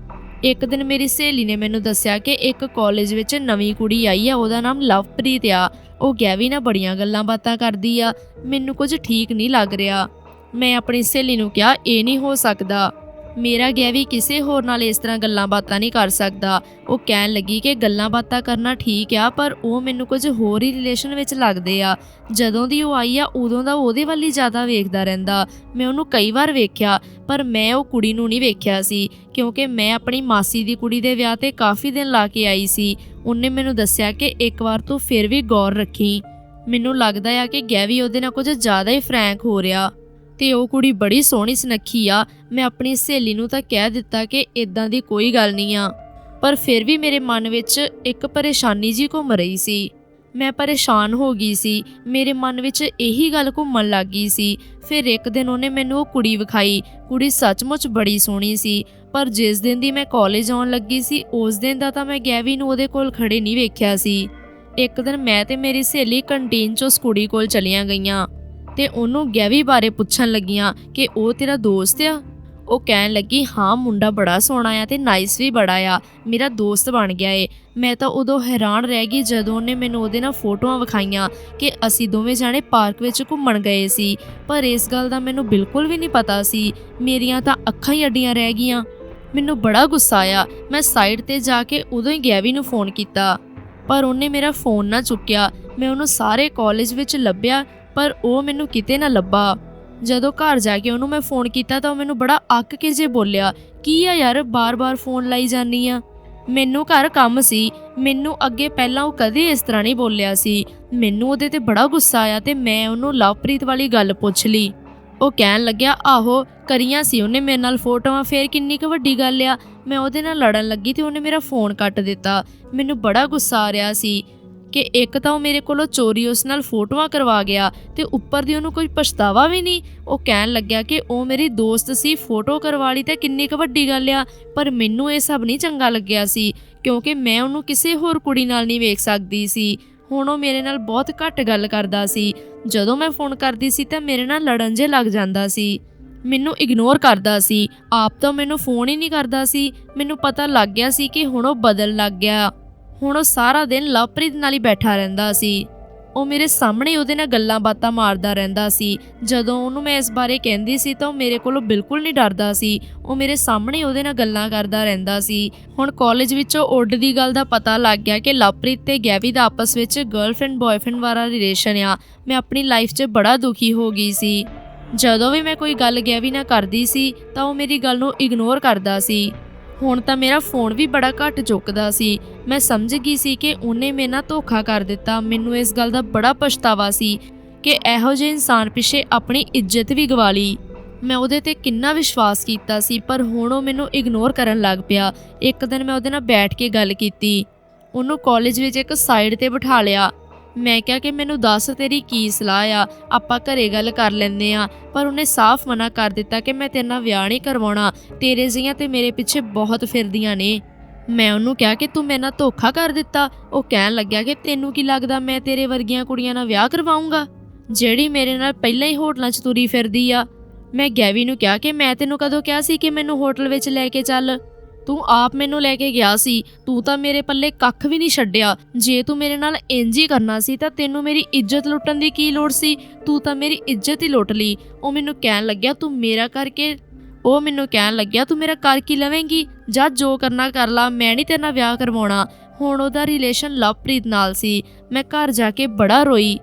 ਇੱਕ ਦਿਨ ਮੇਰੀ ਸਹੇਲੀ ਨੇ ਮੈਨੂੰ ਦੱਸਿਆ ਕਿ ਇੱਕ ਕਾਲਜ ਵਿੱਚ ਨਵੀਂ ਕੁੜੀ ਆਈ ਆ, ਉਹਦਾ ਨਾਮ ਲਵਪ੍ਰੀਤ ਆ। ਉਹ ਗੈਵੀ ਨਾਲ ਬੜੀਆਂ ਗੱਲਾਂ ਬਾਤਾਂ ਕਰਦੀ ਆ, ਮੈਨੂੰ ਕੁਝ ਠੀਕ ਨਹੀਂ ਲੱਗ ਰਿਹਾ। ਮੈਂ ਆਪਣੀ ਸਹੇਲੀ ਨੂੰ ਕਿਹਾ, ਇਹ ਨਹੀਂ ਹੋ ਸਕਦਾ। ਮੇਰਾ ਗੈਵੀ ਕਿਸੇ ਹੋਰ ਨਾਲ ਇਸ ਤਰ੍ਹਾਂ ਗੱਲਾਂ ਬਾਤਾਂ ਨਹੀਂ ਕਰ ਸਕਦਾ। ਉਹ ਕਹਿਣ ਲੱਗੀ ਕਿ ਗੱਲਾਂ ਬਾਤਾਂ ਕਰਨਾ ਠੀਕ ਆ, ਪਰ ਉਹ ਮੈਨੂੰ ਕੁਝ ਹੋਰ ਹੀ ਰਿਲੇਸ਼ਨ ਵਿੱਚ ਲੱਗਦੇ ਆ। ਜਦੋਂ ਦੀ ਉਹ ਆਈ ਆ, ਉਦੋਂ ਦਾ ਉਹਦੇ ਵੱਲ ਹੀ ਜ਼ਿਆਦਾ ਵੇਖਦਾ ਰਹਿੰਦਾ। ਮੈਂ ਉਹਨੂੰ ਕਈ ਵਾਰ ਵੇਖਿਆ, ਪਰ ਮੈਂ ਉਹ ਕੁੜੀ ਨੂੰ ਨਹੀਂ ਵੇਖਿਆ ਸੀ, ਕਿਉਂਕਿ ਮੈਂ ਆਪਣੀ ਮਾਸੀ ਦੀ ਕੁੜੀ ਦੇ ਵਿਆਹ ਤੇ ਕਾਫੀ ਦਿਨ ਲਾ ਕੇ ਆਈ ਸੀ। ਉਹਨੇ ਮੈਨੂੰ ਦੱਸਿਆ ਕਿ ਇੱਕ ਵਾਰ ਤੂੰ ਫਿਰ ਵੀ ਗੌਰ ਰੱਖੀ। ਮੈਨੂੰ ਲੱਗਦਾ ਆ ਕਿ ਗੈਵੀ ਉਹਦੇ ਨਾਲ ਕੁਝ ਜ਼ਿਆਦਾ ਹੀ ਫਰੈਂਕ ਹੋ ਰਿਹਾ। ਤੇ ਉਹ ਕੁੜੀ ਬੜੀ ਸੋਹਣੀ ਸੁਨੱਖੀ ਆ। ਮੈਂ ਆਪਣੀ ਸਹੇਲੀ ਨੂੰ ਤਾਂ ਕਹਿ ਦਿੱਤਾ ਕਿ ਇਦਾਂ ਦੀ ਕੋਈ ਗੱਲ ਨਹੀਂ ਆ। ਪਰ ਫਿਰ ਵੀ ਮੇਰੇ ਮਨ ਵਿੱਚ ਇੱਕ ਪਰੇਸ਼ਾਨੀ ਜੀ ਘੁੰਮ ਰਹੀ ਸੀ। ਮੈਂ ਪਰੇਸ਼ਾਨ ਹੋ ਗਈ ਸੀ। ਮੇਰੇ ਮਨ ਵਿੱਚ ਇਹੀ ਗੱਲ ਘੁੰਮਣ ਲੱਗ ਗਈ ਸੀ। ਫਿਰ ਇੱਕ ਦਿਨ ਉਹਨੇ ਮੈਨੂੰ ਉਹ ਕੁੜੀ ਵਿਖਾਈ। ਕੁੜੀ ਸੱਚਮੁੱਚ ਬੜੀ ਸੋਹਣੀ ਸੀ। ਪਰ ਜਿਸ ਦਿਨ ਦੀ ਮੈਂ ਕਾਲਜ ਆਉਣ ਲੱਗੀ ਸੀ, ਉਸ ਦਿਨ ਦਾ ਤਾਂ ਮੈਂ ਗੈਵੀ ਨੂੰ ਉਹਦੇ ਕੋਲ ਖੜੇ ਨਹੀਂ ਵੇਖਿਆ ਸੀ। ਇੱਕ ਦਿਨ ਮੈਂ ਤੇ ਮੇਰੀ ਸਹੇਲੀ ਕੰਟੀਨ 'ਚੋਂ ਉਸ ਕੁੜੀ ਕੋਲ ਚਲੀਆਂ ਗਈਆਂ। ਤੇ ਉਹਨੂੰ ਗੈਵੀ ਬਾਰੇ ਪੁੱਛਣ ਲੱਗੀਆਂ ਕਿ ਉਹ ਤੇਰਾ ਦੋਸਤ ਆ। ਉਹ ਕਹਿਣ ਲੱਗੀ, ਹਾਂ, ਮੁੰਡਾ ਬੜਾ ਸੋਹਣਾ ਆ ਤੇ ਨਾਈਸ ਵੀ ਬੜਾ ਆ। ਮੇਰਾ ਦੋਸਤ ਬਣ ਗਿਆ ਏ। ਮੈਂ ਤਾਂ ਉਦੋਂ ਹੈਰਾਨ ਰਹਿ ਗਈ ਜਦੋਂ ਉਹਨੇ ਮੈਨੂੰ ਉਹਦੇ ਨਾਲ ਫੋਟੋਆਂ ਵਿਖਾਈਆਂ ਕਿ ਅਸੀਂ ਦੋਵੇਂ ਜਾਣੇ ਪਾਰਕ ਵਿੱਚ ਘੁੰਮਣ ਗਏ ਸੀ। ਪਰ ਇਸ ਗੱਲ ਦਾ ਮੈਨੂੰ ਬਿਲਕੁਲ ਵੀ ਨਹੀਂ ਪਤਾ ਸੀ। ਮੇਰੀਆਂ ਤਾਂ ਅੱਖਾਂ ਹੀ ਅੱਡੀਆਂ ਰਹਿ ਗਈਆਂ। ਮੈਨੂੰ ਬੜਾ ਗੁੱਸਾ ਆਇਆ। ਮੈਂ ਸਾਈਡ ਤੇ ਜਾ ਕੇ ਉਦੋਂ ਹੀ ਗੈਵੀ ਨੂੰ ਫੋਨ ਕੀਤਾ। ਪਰ ਉਹਨੇ ਮੇਰਾ ਫੋਨ ਨਾ ਚੁੱਕਿਆ। ਮੈਂ ਉਹਨੂੰ ਸਾਰੇ ਕਾਲਜ ਵਿੱਚ ਲੱਭਿਆ ਪਰ ਉਹ ਮੈਨੂੰ ਕਿਤੇ ਨਾ ਲੱਭਾ। ਜਦੋਂ ਘਰ ਜਾ ਕੇ ਉਹਨੂੰ ਮੈਂ ਫੋਨ ਕੀਤਾ ਤਾਂ ਉਹ ਮੈਨੂੰ ਬੜਾ ਅੱਕ ਕੇ ਜੇ ਬੋਲਿਆ, ਕੀ ਆ ਯਾਰ, ਬਾਰ-ਬਾਰ ਫੋਨ ਲਾਈ ਜਾਨੀ ਆ? ਮੈਨੂੰ ਘਰ ਕੰਮ ਸੀ। ਮੈਨੂੰ ਅੱਗੇ ਪਹਿਲਾਂ ਉਹ ਕਦੇ ਇਸ ਤਰ੍ਹਾਂ ਨਹੀਂ ਬੋਲਿਆ ਸੀ। ਮੈਨੂੰ ਉਹਦੇ ਤੇ ਬੜਾ ਗੁੱਸਾ ਆਇਆ ਤੇ ਮੈਂ ਉਹਨੂੰ ਲਵਪ੍ਰੀਤ ਵਾਲੀ ਗੱਲ ਪੁੱਛ ਲਈ। ਉਹ ਕਹਿਣ ਲੱਗਿਆ, ਆਹੋ, ਕਰੀਆਂ ਸੀ ਉਹਨੇ ਮੇਰੇ ਨਾਲ ਫੋਟੋਆਂ, ਫੇਰ ਕਿੰਨੀ ਕੁ ਵੱਡੀ ਗੱਲ ਆ? ਮੈਂ ਉਹਦੇ ਨਾਲ ਲੜਨ ਲੱਗੀ ਤੇ ਉਹਨੇ ਮੇਰਾ ਫੋਨ ਕੱਟ ਦਿੱਤਾ। ਮੈਨੂੰ ਬੜਾ ਗੁੱਸਾ ਆ ਰਿਹਾ ਸੀ। ਕਿ ਇੱਕ ਤਾਂ ਉਹ ਮੇਰੇ ਕੋਲੋਂ ਚੋਰੀ ਉਸ ਨਾਲ ਫੋਟੋਆਂ ਕਰਵਾ ਗਿਆ ਤੇ ਉੱਪਰ ਦੀ ਉਹਨੂੰ ਕੋਈ ਪਛਤਾਵਾ ਵੀ ਨਹੀਂ। ਉਹ ਕਹਿਣ ਲੱਗਿਆ ਕਿ ਉਹ ਮੇਰੀ ਦੋਸਤ ਸੀ, ਫੋਟੋ ਕਰਵਾ ਲਈ ਤਾਂ ਕਿੰਨੀ ਕੁ ਵੱਡੀ ਗੱਲ ਆ, ਪਰ ਮੈਨੂੰ ਇਹ ਸਭ ਨਹੀਂ ਚੰਗਾ ਲੱਗਿਆ ਸੀ, ਕਿਉਂਕਿ ਮੈਂ ਉਹਨੂੰ ਕਿਸੇ ਹੋਰ ਕੁੜੀ ਨਾਲ ਨਹੀਂ ਵੇਖ ਸਕਦੀ ਸੀ। ਹੁਣ ਉਹ ਮੇਰੇ ਨਾਲ ਬਹੁਤ ਘੱਟ ਗੱਲ ਕਰਦਾ ਸੀ। ਜਦੋਂ ਮੈਂ ਫੋਨ ਕਰਦੀ ਸੀ ਤਾਂ ਮੇਰੇ ਨਾਲ ਲੜਨ ਜੇ ਲੱਗ ਜਾਂਦਾ ਸੀ। ਮੈਨੂੰ ਇਗਨੋਰ ਕਰਦਾ ਸੀ। ਆਪ ਤਾਂ ਮੈਨੂੰ ਫੋਨ ਹੀ ਨਹੀਂ ਕਰਦਾ ਸੀ। ਮੈਨੂੰ ਪਤਾ ਲੱਗ ਗਿਆ ਸੀ ਕਿ ਹੁਣ ਉਹ ਬਦਲ ਲੱਗ ਗਿਆ। ਹੁਣ ਉਹ ਸਾਰਾ ਦਿਨ ਲਵਪ੍ਰੀਤ ਨਾਲ ਹੀ ਬੈਠਾ ਰਹਿੰਦਾ ਸੀ। ਉਹ ਮੇਰੇ ਸਾਹਮਣੇ ਉਹਦੇ ਨਾਲ ਗੱਲਾਂ ਬਾਤਾਂ ਮਾਰਦਾ ਰਹਿੰਦਾ ਸੀ। ਜਦੋਂ ਉਹਨੂੰ ਮੈਂ ਇਸ ਬਾਰੇ ਕਹਿੰਦੀ ਸੀ ਤਾਂ ਉਹ ਮੇਰੇ ਕੋਲੋਂ ਬਿਲਕੁਲ ਨਹੀਂ ਡਰਦਾ ਸੀ। ਉਹ ਮੇਰੇ ਸਾਹਮਣੇ ਉਹਦੇ ਨਾਲ ਗੱਲਾਂ ਕਰਦਾ ਰਹਿੰਦਾ ਸੀ। ਹੁਣ ਕਾਲਜ ਵਿੱਚੋਂ ਉੱਡ ਦੀ ਗੱਲ ਦਾ ਪਤਾ ਲੱਗ ਗਿਆ ਕਿ ਲਵਪ੍ਰੀਤ ਤੇ ਗੈਵੀ ਦਾ ਆਪਸ ਵਿੱਚ ਗਰਲਫ੍ਰੈਂਡ ਬॉयਫ੍ਰੈਂਡ ਵਾਲਾ ਰਿਲੇਸ਼ਨ ਆ। ਮੈਂ ਆਪਣੀ ਲਾਈਫ 'ਚ ਬੜਾ ਦੁਖੀ ਹੋ ਗਈ ਸੀ। ਜਦੋਂ ਵੀ ਮੈਂ ਕੋਈ ਗੱਲ ਗੈਵੀ ਨਾਲ ਕਰਦੀ ਸੀ ਤਾਂ ਉਹ ਮੇਰੀ ਗੱਲ ਨੂੰ ਇਗਨੋਰ ਕਰਦਾ ਸੀ। ਹੁਣ ਤਾਂ ਮੇਰਾ ਫੋਨ ਵੀ ਬੜਾ ਘੱਟ ਚੁੱਕਦਾ ਸੀ। ਮੈਂ ਸਮਝ ਗਈ ਸੀ ਕਿ ਉਹਨੇ ਮੇਰੇ ਨਾਲ ਧੋਖਾ ਕਰ ਦਿੱਤਾ। ਮੈਨੂੰ ਇਸ ਗੱਲ ਦਾ ਬੜਾ ਪਛਤਾਵਾ ਸੀ ਕਿ ਇਹੋ ਜਿਹੇ ਇਨਸਾਨ ਪਿੱਛੇ ਆਪਣੀ ਇੱਜ਼ਤ ਵੀ ਗਵਾ ਲਈ। ਮੈਂ ਉਹਦੇ ਤੇ ਕਿੰਨਾ ਵਿਸ਼ਵਾਸ ਕੀਤਾ ਸੀ, ਪਰ ਹੁਣ ਉਹ ਮੈਨੂੰ ਇਗਨੋਰ ਕਰਨ ਲੱਗ ਪਿਆ। ਇੱਕ ਦਿਨ ਮੈਂ ਉਹਦੇ ਨਾਲ ਬੈਠ ਕੇ ਗੱਲ ਕੀਤੀ। ਉਹਨੂੰ ਕਾਲਜ ਵਿੱਚ ਇੱਕ ਸਾਈਡ ਤੇ ਬਿਠਾ ਲਿਆ। ਮੈਂ ਕਿਹਾ ਕਿ ਮੈਨੂੰ ਦੱਸ ਤੇਰੀ ਕੀ ਸਲਾਹ ਆ? ਆਪਾਂ ਘਰੇ ਗੱਲ ਕਰ ਲੈਂਦੇ ਆ ਪਰ ਉਹਨੇ ਸਾਫ਼ ਮਨਾ ਕਰ ਦਿੱਤਾ ਕਿ ਮੈਂ ਤੇਰੇ ਨਾਲ ਵਿਆਹ ਨਹੀਂ ਕਰਵਾਉਣਾ। ਤੇਰੇ ਜੀਆਂ ਤੇ ਮੇਰੇ ਪਿੱਛੇ ਬਹੁਤ ਫਿਰਦੀਆਂ ਨੇ। ਮੈਂ ਉਹਨੂੰ ਕਿਹਾ ਕਿ ਤੂੰ ਮੇਰੇ ਨਾਲ ਧੋਖਾ ਕਰ ਦਿੱਤਾ। ਉਹ ਕਹਿਣ ਲੱਗਿਆ ਕਿ ਤੈਨੂੰ ਕੀ ਲੱਗਦਾ ਮੈਂ ਤੇਰੇ ਵਰਗੀਆਂ ਕੁੜੀਆਂ ਨਾਲ ਵਿਆਹ ਕਰਵਾਉਂਗਾ ਜਿਹੜੀ ਮੇਰੇ ਨਾਲ ਪਹਿਲਾਂ ਹੀ ਹੋਟਲਾਂ 'ਚ ਤੁਰੀ ਫਿਰਦੀ ਆ। ਮੈਂ ਗੈਵੀ ਨੂੰ ਕਿਹਾ ਕਿ ਮੈਂ ਤੈਨੂੰ ਕਦੋਂ ਕਿਹਾ ਸੀ ਕਿ ਮੈਨੂੰ ਹੋਟਲ ਵਿੱਚ ਲੈ ਕੇ ਚੱਲ? ਤੂੰ ਆਪ ਮੈਨੂੰ ਲੈ ਕੇ ਗਿਆ ਸੀ, ਤੂੰ ਤਾਂ ਮੇਰੇ ਪੱਲੇ ਕੱਖ ਵੀ ਨਹੀਂ ਛੱਡਿਆ। ਜੇ ਤੂੰ ਮੇਰੇ ਨਾਲ ਇੰਜ ਹੀ ਕਰਨਾ ਸੀ ਤਾਂ ਤੈਨੂੰ ਮੇਰੀ ਇੱਜ਼ਤ ਲੁੱਟਣ ਦੀ ਕੀ ਲੋੜ ਸੀ? ਤੂੰ ਤਾਂ ਮੇਰੀ ਇੱਜ਼ਤ ਹੀ ਲੁੱਟ ਲਈ। ਉਹ ਮੈਨੂੰ ਕਹਿਣ ਲੱਗਿਆ, ਤੂੰ ਮੇਰਾ ਕਰਕੇ ਉਹ ਮੈਨੂੰ ਕਹਿਣ ਲੱਗਿਆ, ਤੂੰ ਮੇਰਾ ਕਰ ਕੀ ਲਵੇਂਗੀ? ਜਾਂ ਜੋ ਕਰਨਾ ਕਰ ਲਾ, ਮੈਂ ਨਹੀਂ ਤੇਰੇ ਨਾਲ ਵਿਆਹ ਕਰਵਾਉਣਾ। ਹੁਣ ਉਹਦਾ ਰਿਲੇਸ਼ਨ ਲਵਪ੍ਰੀਤ ਨਾਲ ਸੀ। ਮੈਂ ਘਰ ਜਾ ਕੇ ਬੜਾ ਰੋਈ।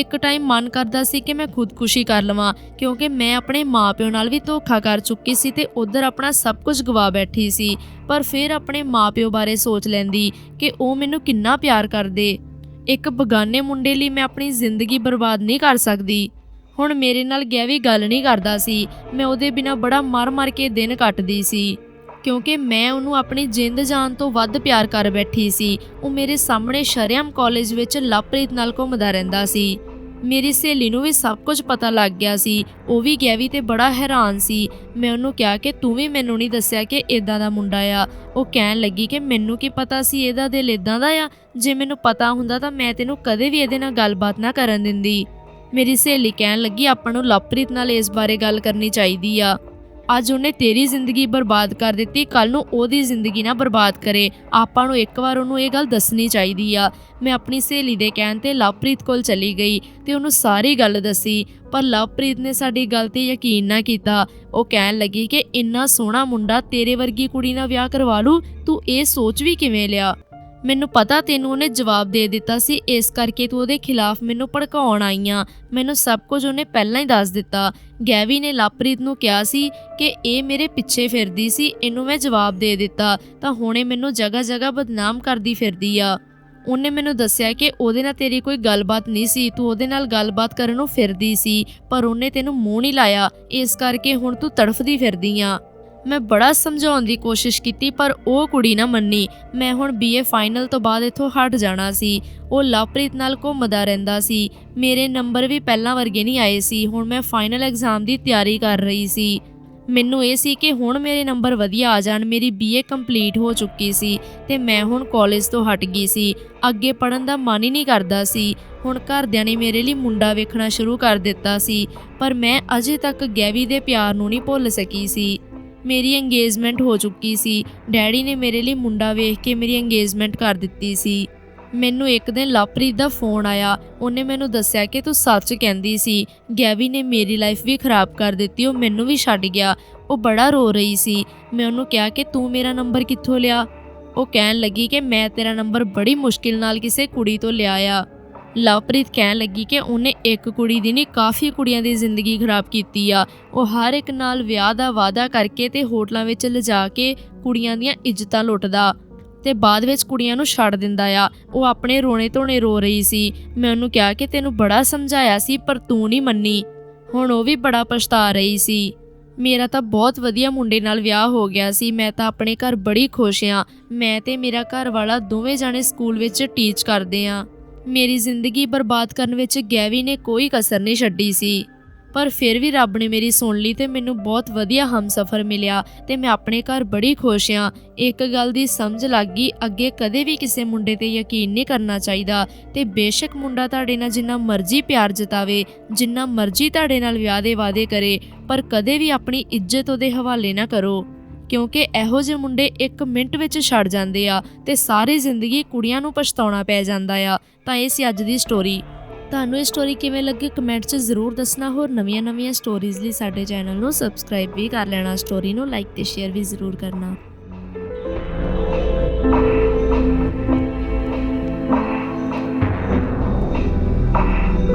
ਇੱਕ ਟਾਈਮ ਮਨ ਕਰਦਾ ਸੀ ਕਿ ਮੈਂ ਖੁਦਕੁਸ਼ੀ ਕਰ ਲਵਾਂ, ਕਿਉਂਕਿ ਮੈਂ ਆਪਣੇ ਮਾਪਿਓ ਨਾਲ ਵੀ ਧੋਖਾ ਕਰ ਚੁੱਕੀ ਸੀ ਤੇ ਉਧਰ ਆਪਣਾ ਸਭ ਕੁਝ ਗਵਾ ਬੈਠੀ ਸੀ, ਪਰ ਫਿਰ ਆਪਣੇ ਮਾਪਿਓ ਬਾਰੇ ਸੋਚ ਲੈਂਦੀ ਕਿ ਉਹ ਮੈਨੂੰ ਕਿੰਨਾ ਪਿਆਰ ਕਰਦੇ। ਇੱਕ ਬਗਾਨੇ ਮੁੰਡੇ ਲਈ ਮੈਂ ਆਪਣੀ ਜ਼ਿੰਦਗੀ ਬਰਬਾਦ ਨਹੀਂ ਕਰ ਸਕਦੀ। ਹੁਣ ਮੇਰੇ ਨਾਲ ਗਿਆ ਵੀ ਗੱਲ ਨਹੀਂ ਕਰਦਾ ਸੀ। ਮੈਂ ਉਹਦੇ ਬਿਨਾ ਬੜਾ ਮਰ-ਮਰ ਕੇ ਦਿਨ ਕੱਟਦੀ ਸੀ। ਕਿਉਂਕਿ ਮੈਂ ਉਹਨੂੰ ਆਪਣੀ ਜਿੰਦ ਜਾਨ ਤੋਂ ਵੱਧ ਪਿਆਰ ਕਰ ਬੈਠੀ ਸੀ। ਉਹ ਮੇਰੇ ਸਾਹਮਣੇ ਸ਼ਰਿਆਮ ਕਾਲਜ ਵਿੱਚ ਲਵਪ੍ਰੀਤ ਨਾਲ ਘੁੰਮਦਾ ਰਹਿੰਦਾ ਸੀ। ਮੇਰੀ ਸਹੇਲੀ ਨੂੰ ਵੀ ਸਭ ਕੁਝ ਪਤਾ ਲੱਗ ਗਿਆ ਸੀ। ਉਹ ਵੀ ਗਿਆ ਵੀ ਤੇ ਬੜਾ ਹੈਰਾਨ ਸੀ। ਮੈਂ ਉਹਨੂੰ ਕਿਹਾ ਕਿ ਤੂੰ ਵੀ ਮੈਨੂੰ ਨਹੀਂ ਦੱਸਿਆ ਕਿ ਇਦਾਂ ਦਾ ਮੁੰਡਾ ਆ। ਉਹ ਕਹਿਣ ਲੱਗੀ ਕਿ ਮੈਨੂੰ ਕੀ ਪਤਾ ਸੀ ਇਹਦਾ ਦਿਲ ਇਦਾਂ ਦਾ ਆ। ਜੇ ਮੈਨੂੰ ਪਤਾ ਹੁੰਦਾ ਤਾਂ ਮੈਂ ਤੈਨੂੰ ਕਦੇ ਵੀ ਇਹਦੇ ਨਾਲ ਗੱਲਬਾਤ ਨਾ ਕਰਨ ਦਿੰਦੀ। ਮੇਰੀ ਸਹੇਲੀ ਕਹਿਣ ਲੱਗੀ, ਆਪਾਂ ਨੂੰ ਲਵਪ੍ਰੀਤ ਨਾਲ ਇਸ ਬਾਰੇ ਗੱਲ ਕਰਨੀ ਚਾਹੀਦੀ ਆ। ਅੱਜ ਉਹਨੇ ਤੇਰੀ ਜ਼ਿੰਦਗੀ ਬਰਬਾਦ ਕਰ ਦਿੱਤੀ ਕੱਲ ਨੂੰ ਉਹਦੀ ਜ਼ਿੰਦਗੀ ਨਾ ਬਰਬਾਦ ਕਰੇ। ਆਪਾਂ ਨੂੰ ਇੱਕ ਵਾਰ ਉਹਨੂੰ ਇਹ ਗੱਲ ਦੱਸਣੀ ਚਾਹੀਦੀ ਆ। ਮੈਂ ਆਪਣੀ ਸਹੇਲੀ ਦੇ ਕਹਿਣ ਤੇ ਲਵਪ੍ਰੀਤ ਕੋਲ ਚਲੀ ਗਈ ਤੇ ਉਹਨੂੰ ਸਾਰੀ ਗੱਲ ਦੱਸੀ, ਪਰ ਲਵਪ੍ਰੀਤ ਨੇ ਸਾਡੀ ਗੱਲ ਤੇ ਯਕੀਨ ਨਾ ਕੀਤਾ। ਉਹ ਕਹਿਣ ਲੱਗੀ ਕਿ ਇੰਨਾ ਸੋਹਣਾ ਮੁੰਡਾ ਤੇਰੇ ਵਰਗੀ ਕੁੜੀ ਨਾਲ ਵਿਆਹ ਕਰਵਾ ਲੂ ਤੂੰ ਇਹ ਸੋਚ ਵੀ ਕਿਵੇਂ ਲਿਆ? ਮੈਨੂੰ ਪਤਾ ਤੈਨੂੰ ਉਹਨੇ ਜਵਾਬ ਦੇ ਦਿੱਤਾ ਸੀ, ਇਸ ਕਰਕੇ ਤੂੰ ਉਹਦੇ ਖਿਲਾਫ ਮੈਨੂੰ ਭੜਕਾਉਣ ਆਈਆਂ ਮੈਨੂੰ ਸਭ ਕੁਝ ਉਹਨੇ ਪਹਿਲਾਂ ਹੀ ਦੱਸ ਦਿੱਤਾ। ਗੈਵੀ ਨੇ ਲਾਪ੍ਰੀਤ ਨੂੰ ਕਿਹਾ ਸੀ ਕਿ ਇਹ ਮੇਰੇ ਪਿੱਛੇ ਫਿਰਦੀ ਸੀ, ਇਹਨੂੰ ਮੈਂ ਜਵਾਬ ਦੇ ਦਿੱਤਾ। ਤਾਂ ਹੁਣੇ ਮੈਨੂੰ ਜਗ੍ਹਾ ਜਗ੍ਹਾ ਬਦਨਾਮ ਕਰਦੀ ਫਿਰਦੀ ਆ। ਉਹਨੇ ਮੈਨੂੰ ਦੱਸਿਆ ਕਿ ਉਹਦੇ ਨਾਲ ਤੇਰੀ ਕੋਈ ਗੱਲਬਾਤ ਨਹੀਂ ਸੀ, ਤੂੰ ਉਹਦੇ ਨਾਲ ਗੱਲਬਾਤ ਕਰਨ ਨੂੰ ਫਿਰਦੀ ਸੀ, ਪਰ ਉਹਨੇ ਤੈਨੂੰ ਮੂੰਹ ਨਹੀਂ ਲਾਇਆ। ਇਸ ਕਰਕੇ ਹੁਣ ਤੂੰ ਤੜਫਦੀ ਫਿਰਦੀ ਆ। ਮੈਂ ਬੜਾ ਸਮਝਾਉਣ ਦੀ ਕੋਸ਼ਿਸ਼ ਕੀਤੀ, ਪਰ ਉਹ ਕੁੜੀ ਨਾ ਮੰਨੀ। ਮੈਂ ਹੁਣ ਬੀਏ ਫਾਈਨਲ ਤੋਂ ਬਾਅਦ ਇੱਥੋਂ ਹਟ ਜਾਣਾ ਸੀ। ਉਹ ਲਵਪ੍ਰੀਤ ਨਾਲ ਘੁੰਮਦਾ ਰਹਿੰਦਾ ਸੀ। ਮੇਰੇ ਨੰਬਰ ਵੀ ਪਹਿਲਾਂ ਵਰਗੇ ਨਹੀਂ ਆਏ ਸੀ। ਹੁਣ ਮੈਂ ਫਾਈਨਲ ਐਗਜ਼ਾਮ ਦੀ ਤਿਆਰੀ ਕਰ ਰਹੀ ਸੀ। ਮੈਨੂੰ ਇਹ ਸੀ ਕਿ ਹੁਣ ਮੇਰੇ ਨੰਬਰ ਵਧੀਆ ਆ ਜਾਣ, ਮੇਰੀ ਬੀਏ ਕੰਪਲੀਟ ਹੋ ਚੁੱਕੀ ਸੀ ਤੇ ਮੈਂ ਹੁਣ ਕਾਲਜ ਤੋਂ ਹਟ ਗਈ ਸੀ। ਅੱਗੇ ਪੜਨ ਦਾ ਮਨ ਹੀ ਨਹੀਂ ਕਰਦਾ ਸੀ। ਹੁਣ ਘਰਦਿਆਂ ਨੇ ਮੇਰੇ ਲਈ ਮੁੰਡਾ ਵੇਖਣਾ ਸ਼ੁਰੂ ਕਰ ਦਿੱਤਾ ਸੀ, ਪਰ ਮੈਂ ਅਜੇ ਤੱਕ ਗੈਵੀ ਦੇ ਪਿਆਰ ਨੂੰ ਨਹੀਂ ਭੁੱਲ ਸਕੀ ਸੀ। ਮੇਰੀ ਇੰਗੇਜਮੈਂਟ ਹੋ ਚੁੱਕੀ ਸੀ। ਡੈਡੀ ਨੇ ਮੇਰੇ ਲਈ ਮੁੰਡਾ ਵੇਖ ਕੇ ਮੇਰੀ ਇੰਗੇਜਮੈਂਟ ਕਰ ਦਿੱਤੀ ਸੀ। ਮੈਨੂੰ ਇੱਕ ਦਿਨ ਲਵਪ੍ਰੀਤ ਦਾ ਫੋਨ ਆਇਆ। ਉਹਨੇ ਮੈਨੂੰ ਦੱਸਿਆ ਕਿ ਤੂੰ ਸੱਚ ਕਹਿੰਦੀ ਸੀ। ਗੈਵੀ ਨੇ ਮੇਰੀ ਲਾਈਫ ਵੀ ਖਰਾਬ ਕਰ ਦਿੱਤੀ, ਉਹ ਮੈਨੂੰ ਵੀ ਛੱਡ ਗਿਆ। ਉਹ ਬੜਾ ਰੋ ਰਹੀ ਸੀ। ਮੈਂ ਉਹਨੂੰ ਕਿਹਾ ਕਿ ਤੂੰ ਮੇਰਾ ਨੰਬਰ ਕਿੱਥੋਂ ਲਿਆ? ਉਹ ਕਹਿਣ ਲੱਗੀ ਕਿ ਮੈਂ ਤੇਰਾ ਨੰਬਰ ਬੜੀ ਮੁਸ਼ਕਿਲ ਨਾਲ ਕਿਸੇ ਕੁੜੀ ਤੋਂ ਲਿਆ ਆ। ਲਵਪ੍ਰੀਤ ਕਹਿਣ ਲੱਗੀ ਕਿ ਉਹਨੇ ਇੱਕ ਕੁੜੀ ਦੀ ਨਹੀਂ, ਕਾਫੀ ਕੁੜੀਆਂ ਦੀ ਜ਼ਿੰਦਗੀ ਖਰਾਬ ਕੀਤੀ ਆ। ਉਹ ਹਰ ਇੱਕ ਨਾਲ ਵਿਆਹ ਦਾ ਵਾਅਦਾ ਕਰਕੇ ਤੇ ਹੋਟਲਾਂ ਵਿੱਚ ਲਿਜਾ ਕੇ ਕੁੜੀਆਂ ਦੀਆਂ ਇੱਜ਼ਤਾਂ ਲੁੱਟਦਾ ਤੇ ਬਾਅਦ ਵਿੱਚ ਕੁੜੀਆਂ ਨੂੰ ਛੱਡ ਦਿੰਦਾ ਆ। ਉਹ ਆਪਣੇ ਰੋਣੇ ਧੋਣੇ ਰੋ ਰਹੀ ਸੀ। ਮੈਂ ਉਹਨੂੰ ਕਿਹਾ ਕਿ ਤੈਨੂੰ ਬੜਾ ਸਮਝਾਇਆ ਸੀ, ਪਰ ਤੂੰ ਨਹੀਂ ਮੰਨੀ। ਹੁਣ ਉਹ ਵੀ ਬੜਾ ਪਛਤਾ ਰਹੀ ਸੀ। ਮੇਰਾ ਤਾਂ ਬਹੁਤ ਵਧੀਆ ਮੁੰਡੇ ਨਾਲ ਵਿਆਹ ਹੋ ਗਿਆ ਸੀ। ਮੈਂ ਤਾਂ ਆਪਣੇ ਘਰ ਬੜੀ ਖੁਸ਼ ਹਾਂ ਮੈਂ ਤੇ ਮੇਰਾ ਘਰ ਵਾਲਾ ਦੋਵੇਂ ਜਾਣੇ ਸਕੂਲ ਵਿੱਚ ਟੀਚ ਕਰਦੇ ਹਾਂ ਮੇਰੀ ਜ਼ਿੰਦਗੀ ਬਰਬਾਦ ਕਰਨ ਵਿੱਚ ਗੈਵੀ ਨੇ ਕੋਈ ਕਸਰ ਨਹੀਂ ਛੱਡੀ ਸੀ। ਪਰ ਫਿਰ ਵੀ ਰੱਬ ਨੇ ਮੇਰੀ ਸੁਣ ਲਈ ਤੇ ਮੈਨੂੰ ਬਹੁਤ ਵਧੀਆ ਹਮਸਫਰ ਮਿਲਿਆ ਤੇ ਮੈਂ ਆਪਣੇ ਘਰ ਬੜੀ ਖੁਸ਼ ਹਾਂ। ਇੱਕ ਗੱਲ ਦੀ ਸਮਝ ਲੱਗ ਗਈ, ਅੱਗੇ ਕਦੇ ਵੀ ਕਿਸੇ ਮੁੰਡੇ ਤੇ ਯਕੀਨ ਨਹੀਂ ਕਰਨਾ ਚਾਹੀਦਾ ਤੇ ਬੇਸ਼ੱਕ ਮੁੰਡਾ ਤੁਹਾਡੇ ਨਾਲ ਜਿੰਨਾ ਮਰਜ਼ੀ ਪਿਆਰ ਜਤਾਵੇ, ਜਿੰਨਾ ਮਰਜ਼ੀ ਤੁਹਾਡੇ ਨਾਲ ਵਿਆਹ ਦੇ ਵਾਅਦੇ ਕਰੇ, ਪਰ ਕਦੇ ਵੀ ਆਪਣੀ ਇੱਜ਼ਤ ਉਹਦੇ ਹਵਾਲੇ ਨਾ ਕਰੋ। ਕਿਉਂਕਿ ਇਹੋ ਜਿਹੇ ਮੁੰਡੇ ਇੱਕ ਮਿੰਟ ਵਿੱਚ ਛੱਡ ਜਾਂਦੇ ਆ ਤੇ ਸਾਰੀ ਜ਼ਿੰਦਗੀ ਕੁੜੀਆਂ ਨੂੰ ਪਛਤਾਉਣਾ ਪੈ ਜਾਂਦਾ ਆ। ਤਾਂ ਇਹ ਸੀ ਅੱਜ ਦੀ ਸਟੋਰੀ ਤੁਹਾਨੂੰ ਇਹ ਸਟੋਰੀ ਕਿਵੇਂ ਲੱਗੀ ਕਮੈਂਟ 'ਚ ਜ਼ਰੂਰ ਦੱਸਣਾ ਹੋਰ ਨਵੀਆਂ-ਨਵੀਆਂ ਸਟੋਰੀਜ਼ ਲਈ ਸਾਡੇ ਚੈਨਲ ਨੂੰ ਸਬਸਕ੍ਰਾਈਬ ਵੀ ਕਰ ਲੈਣਾ ਸਟੋਰੀ ਨੂੰ ਲਾਈਕ ਤੇ ਸ਼ੇਅਰ ਵੀ ਜ਼ਰੂਰ ਕਰਨਾ।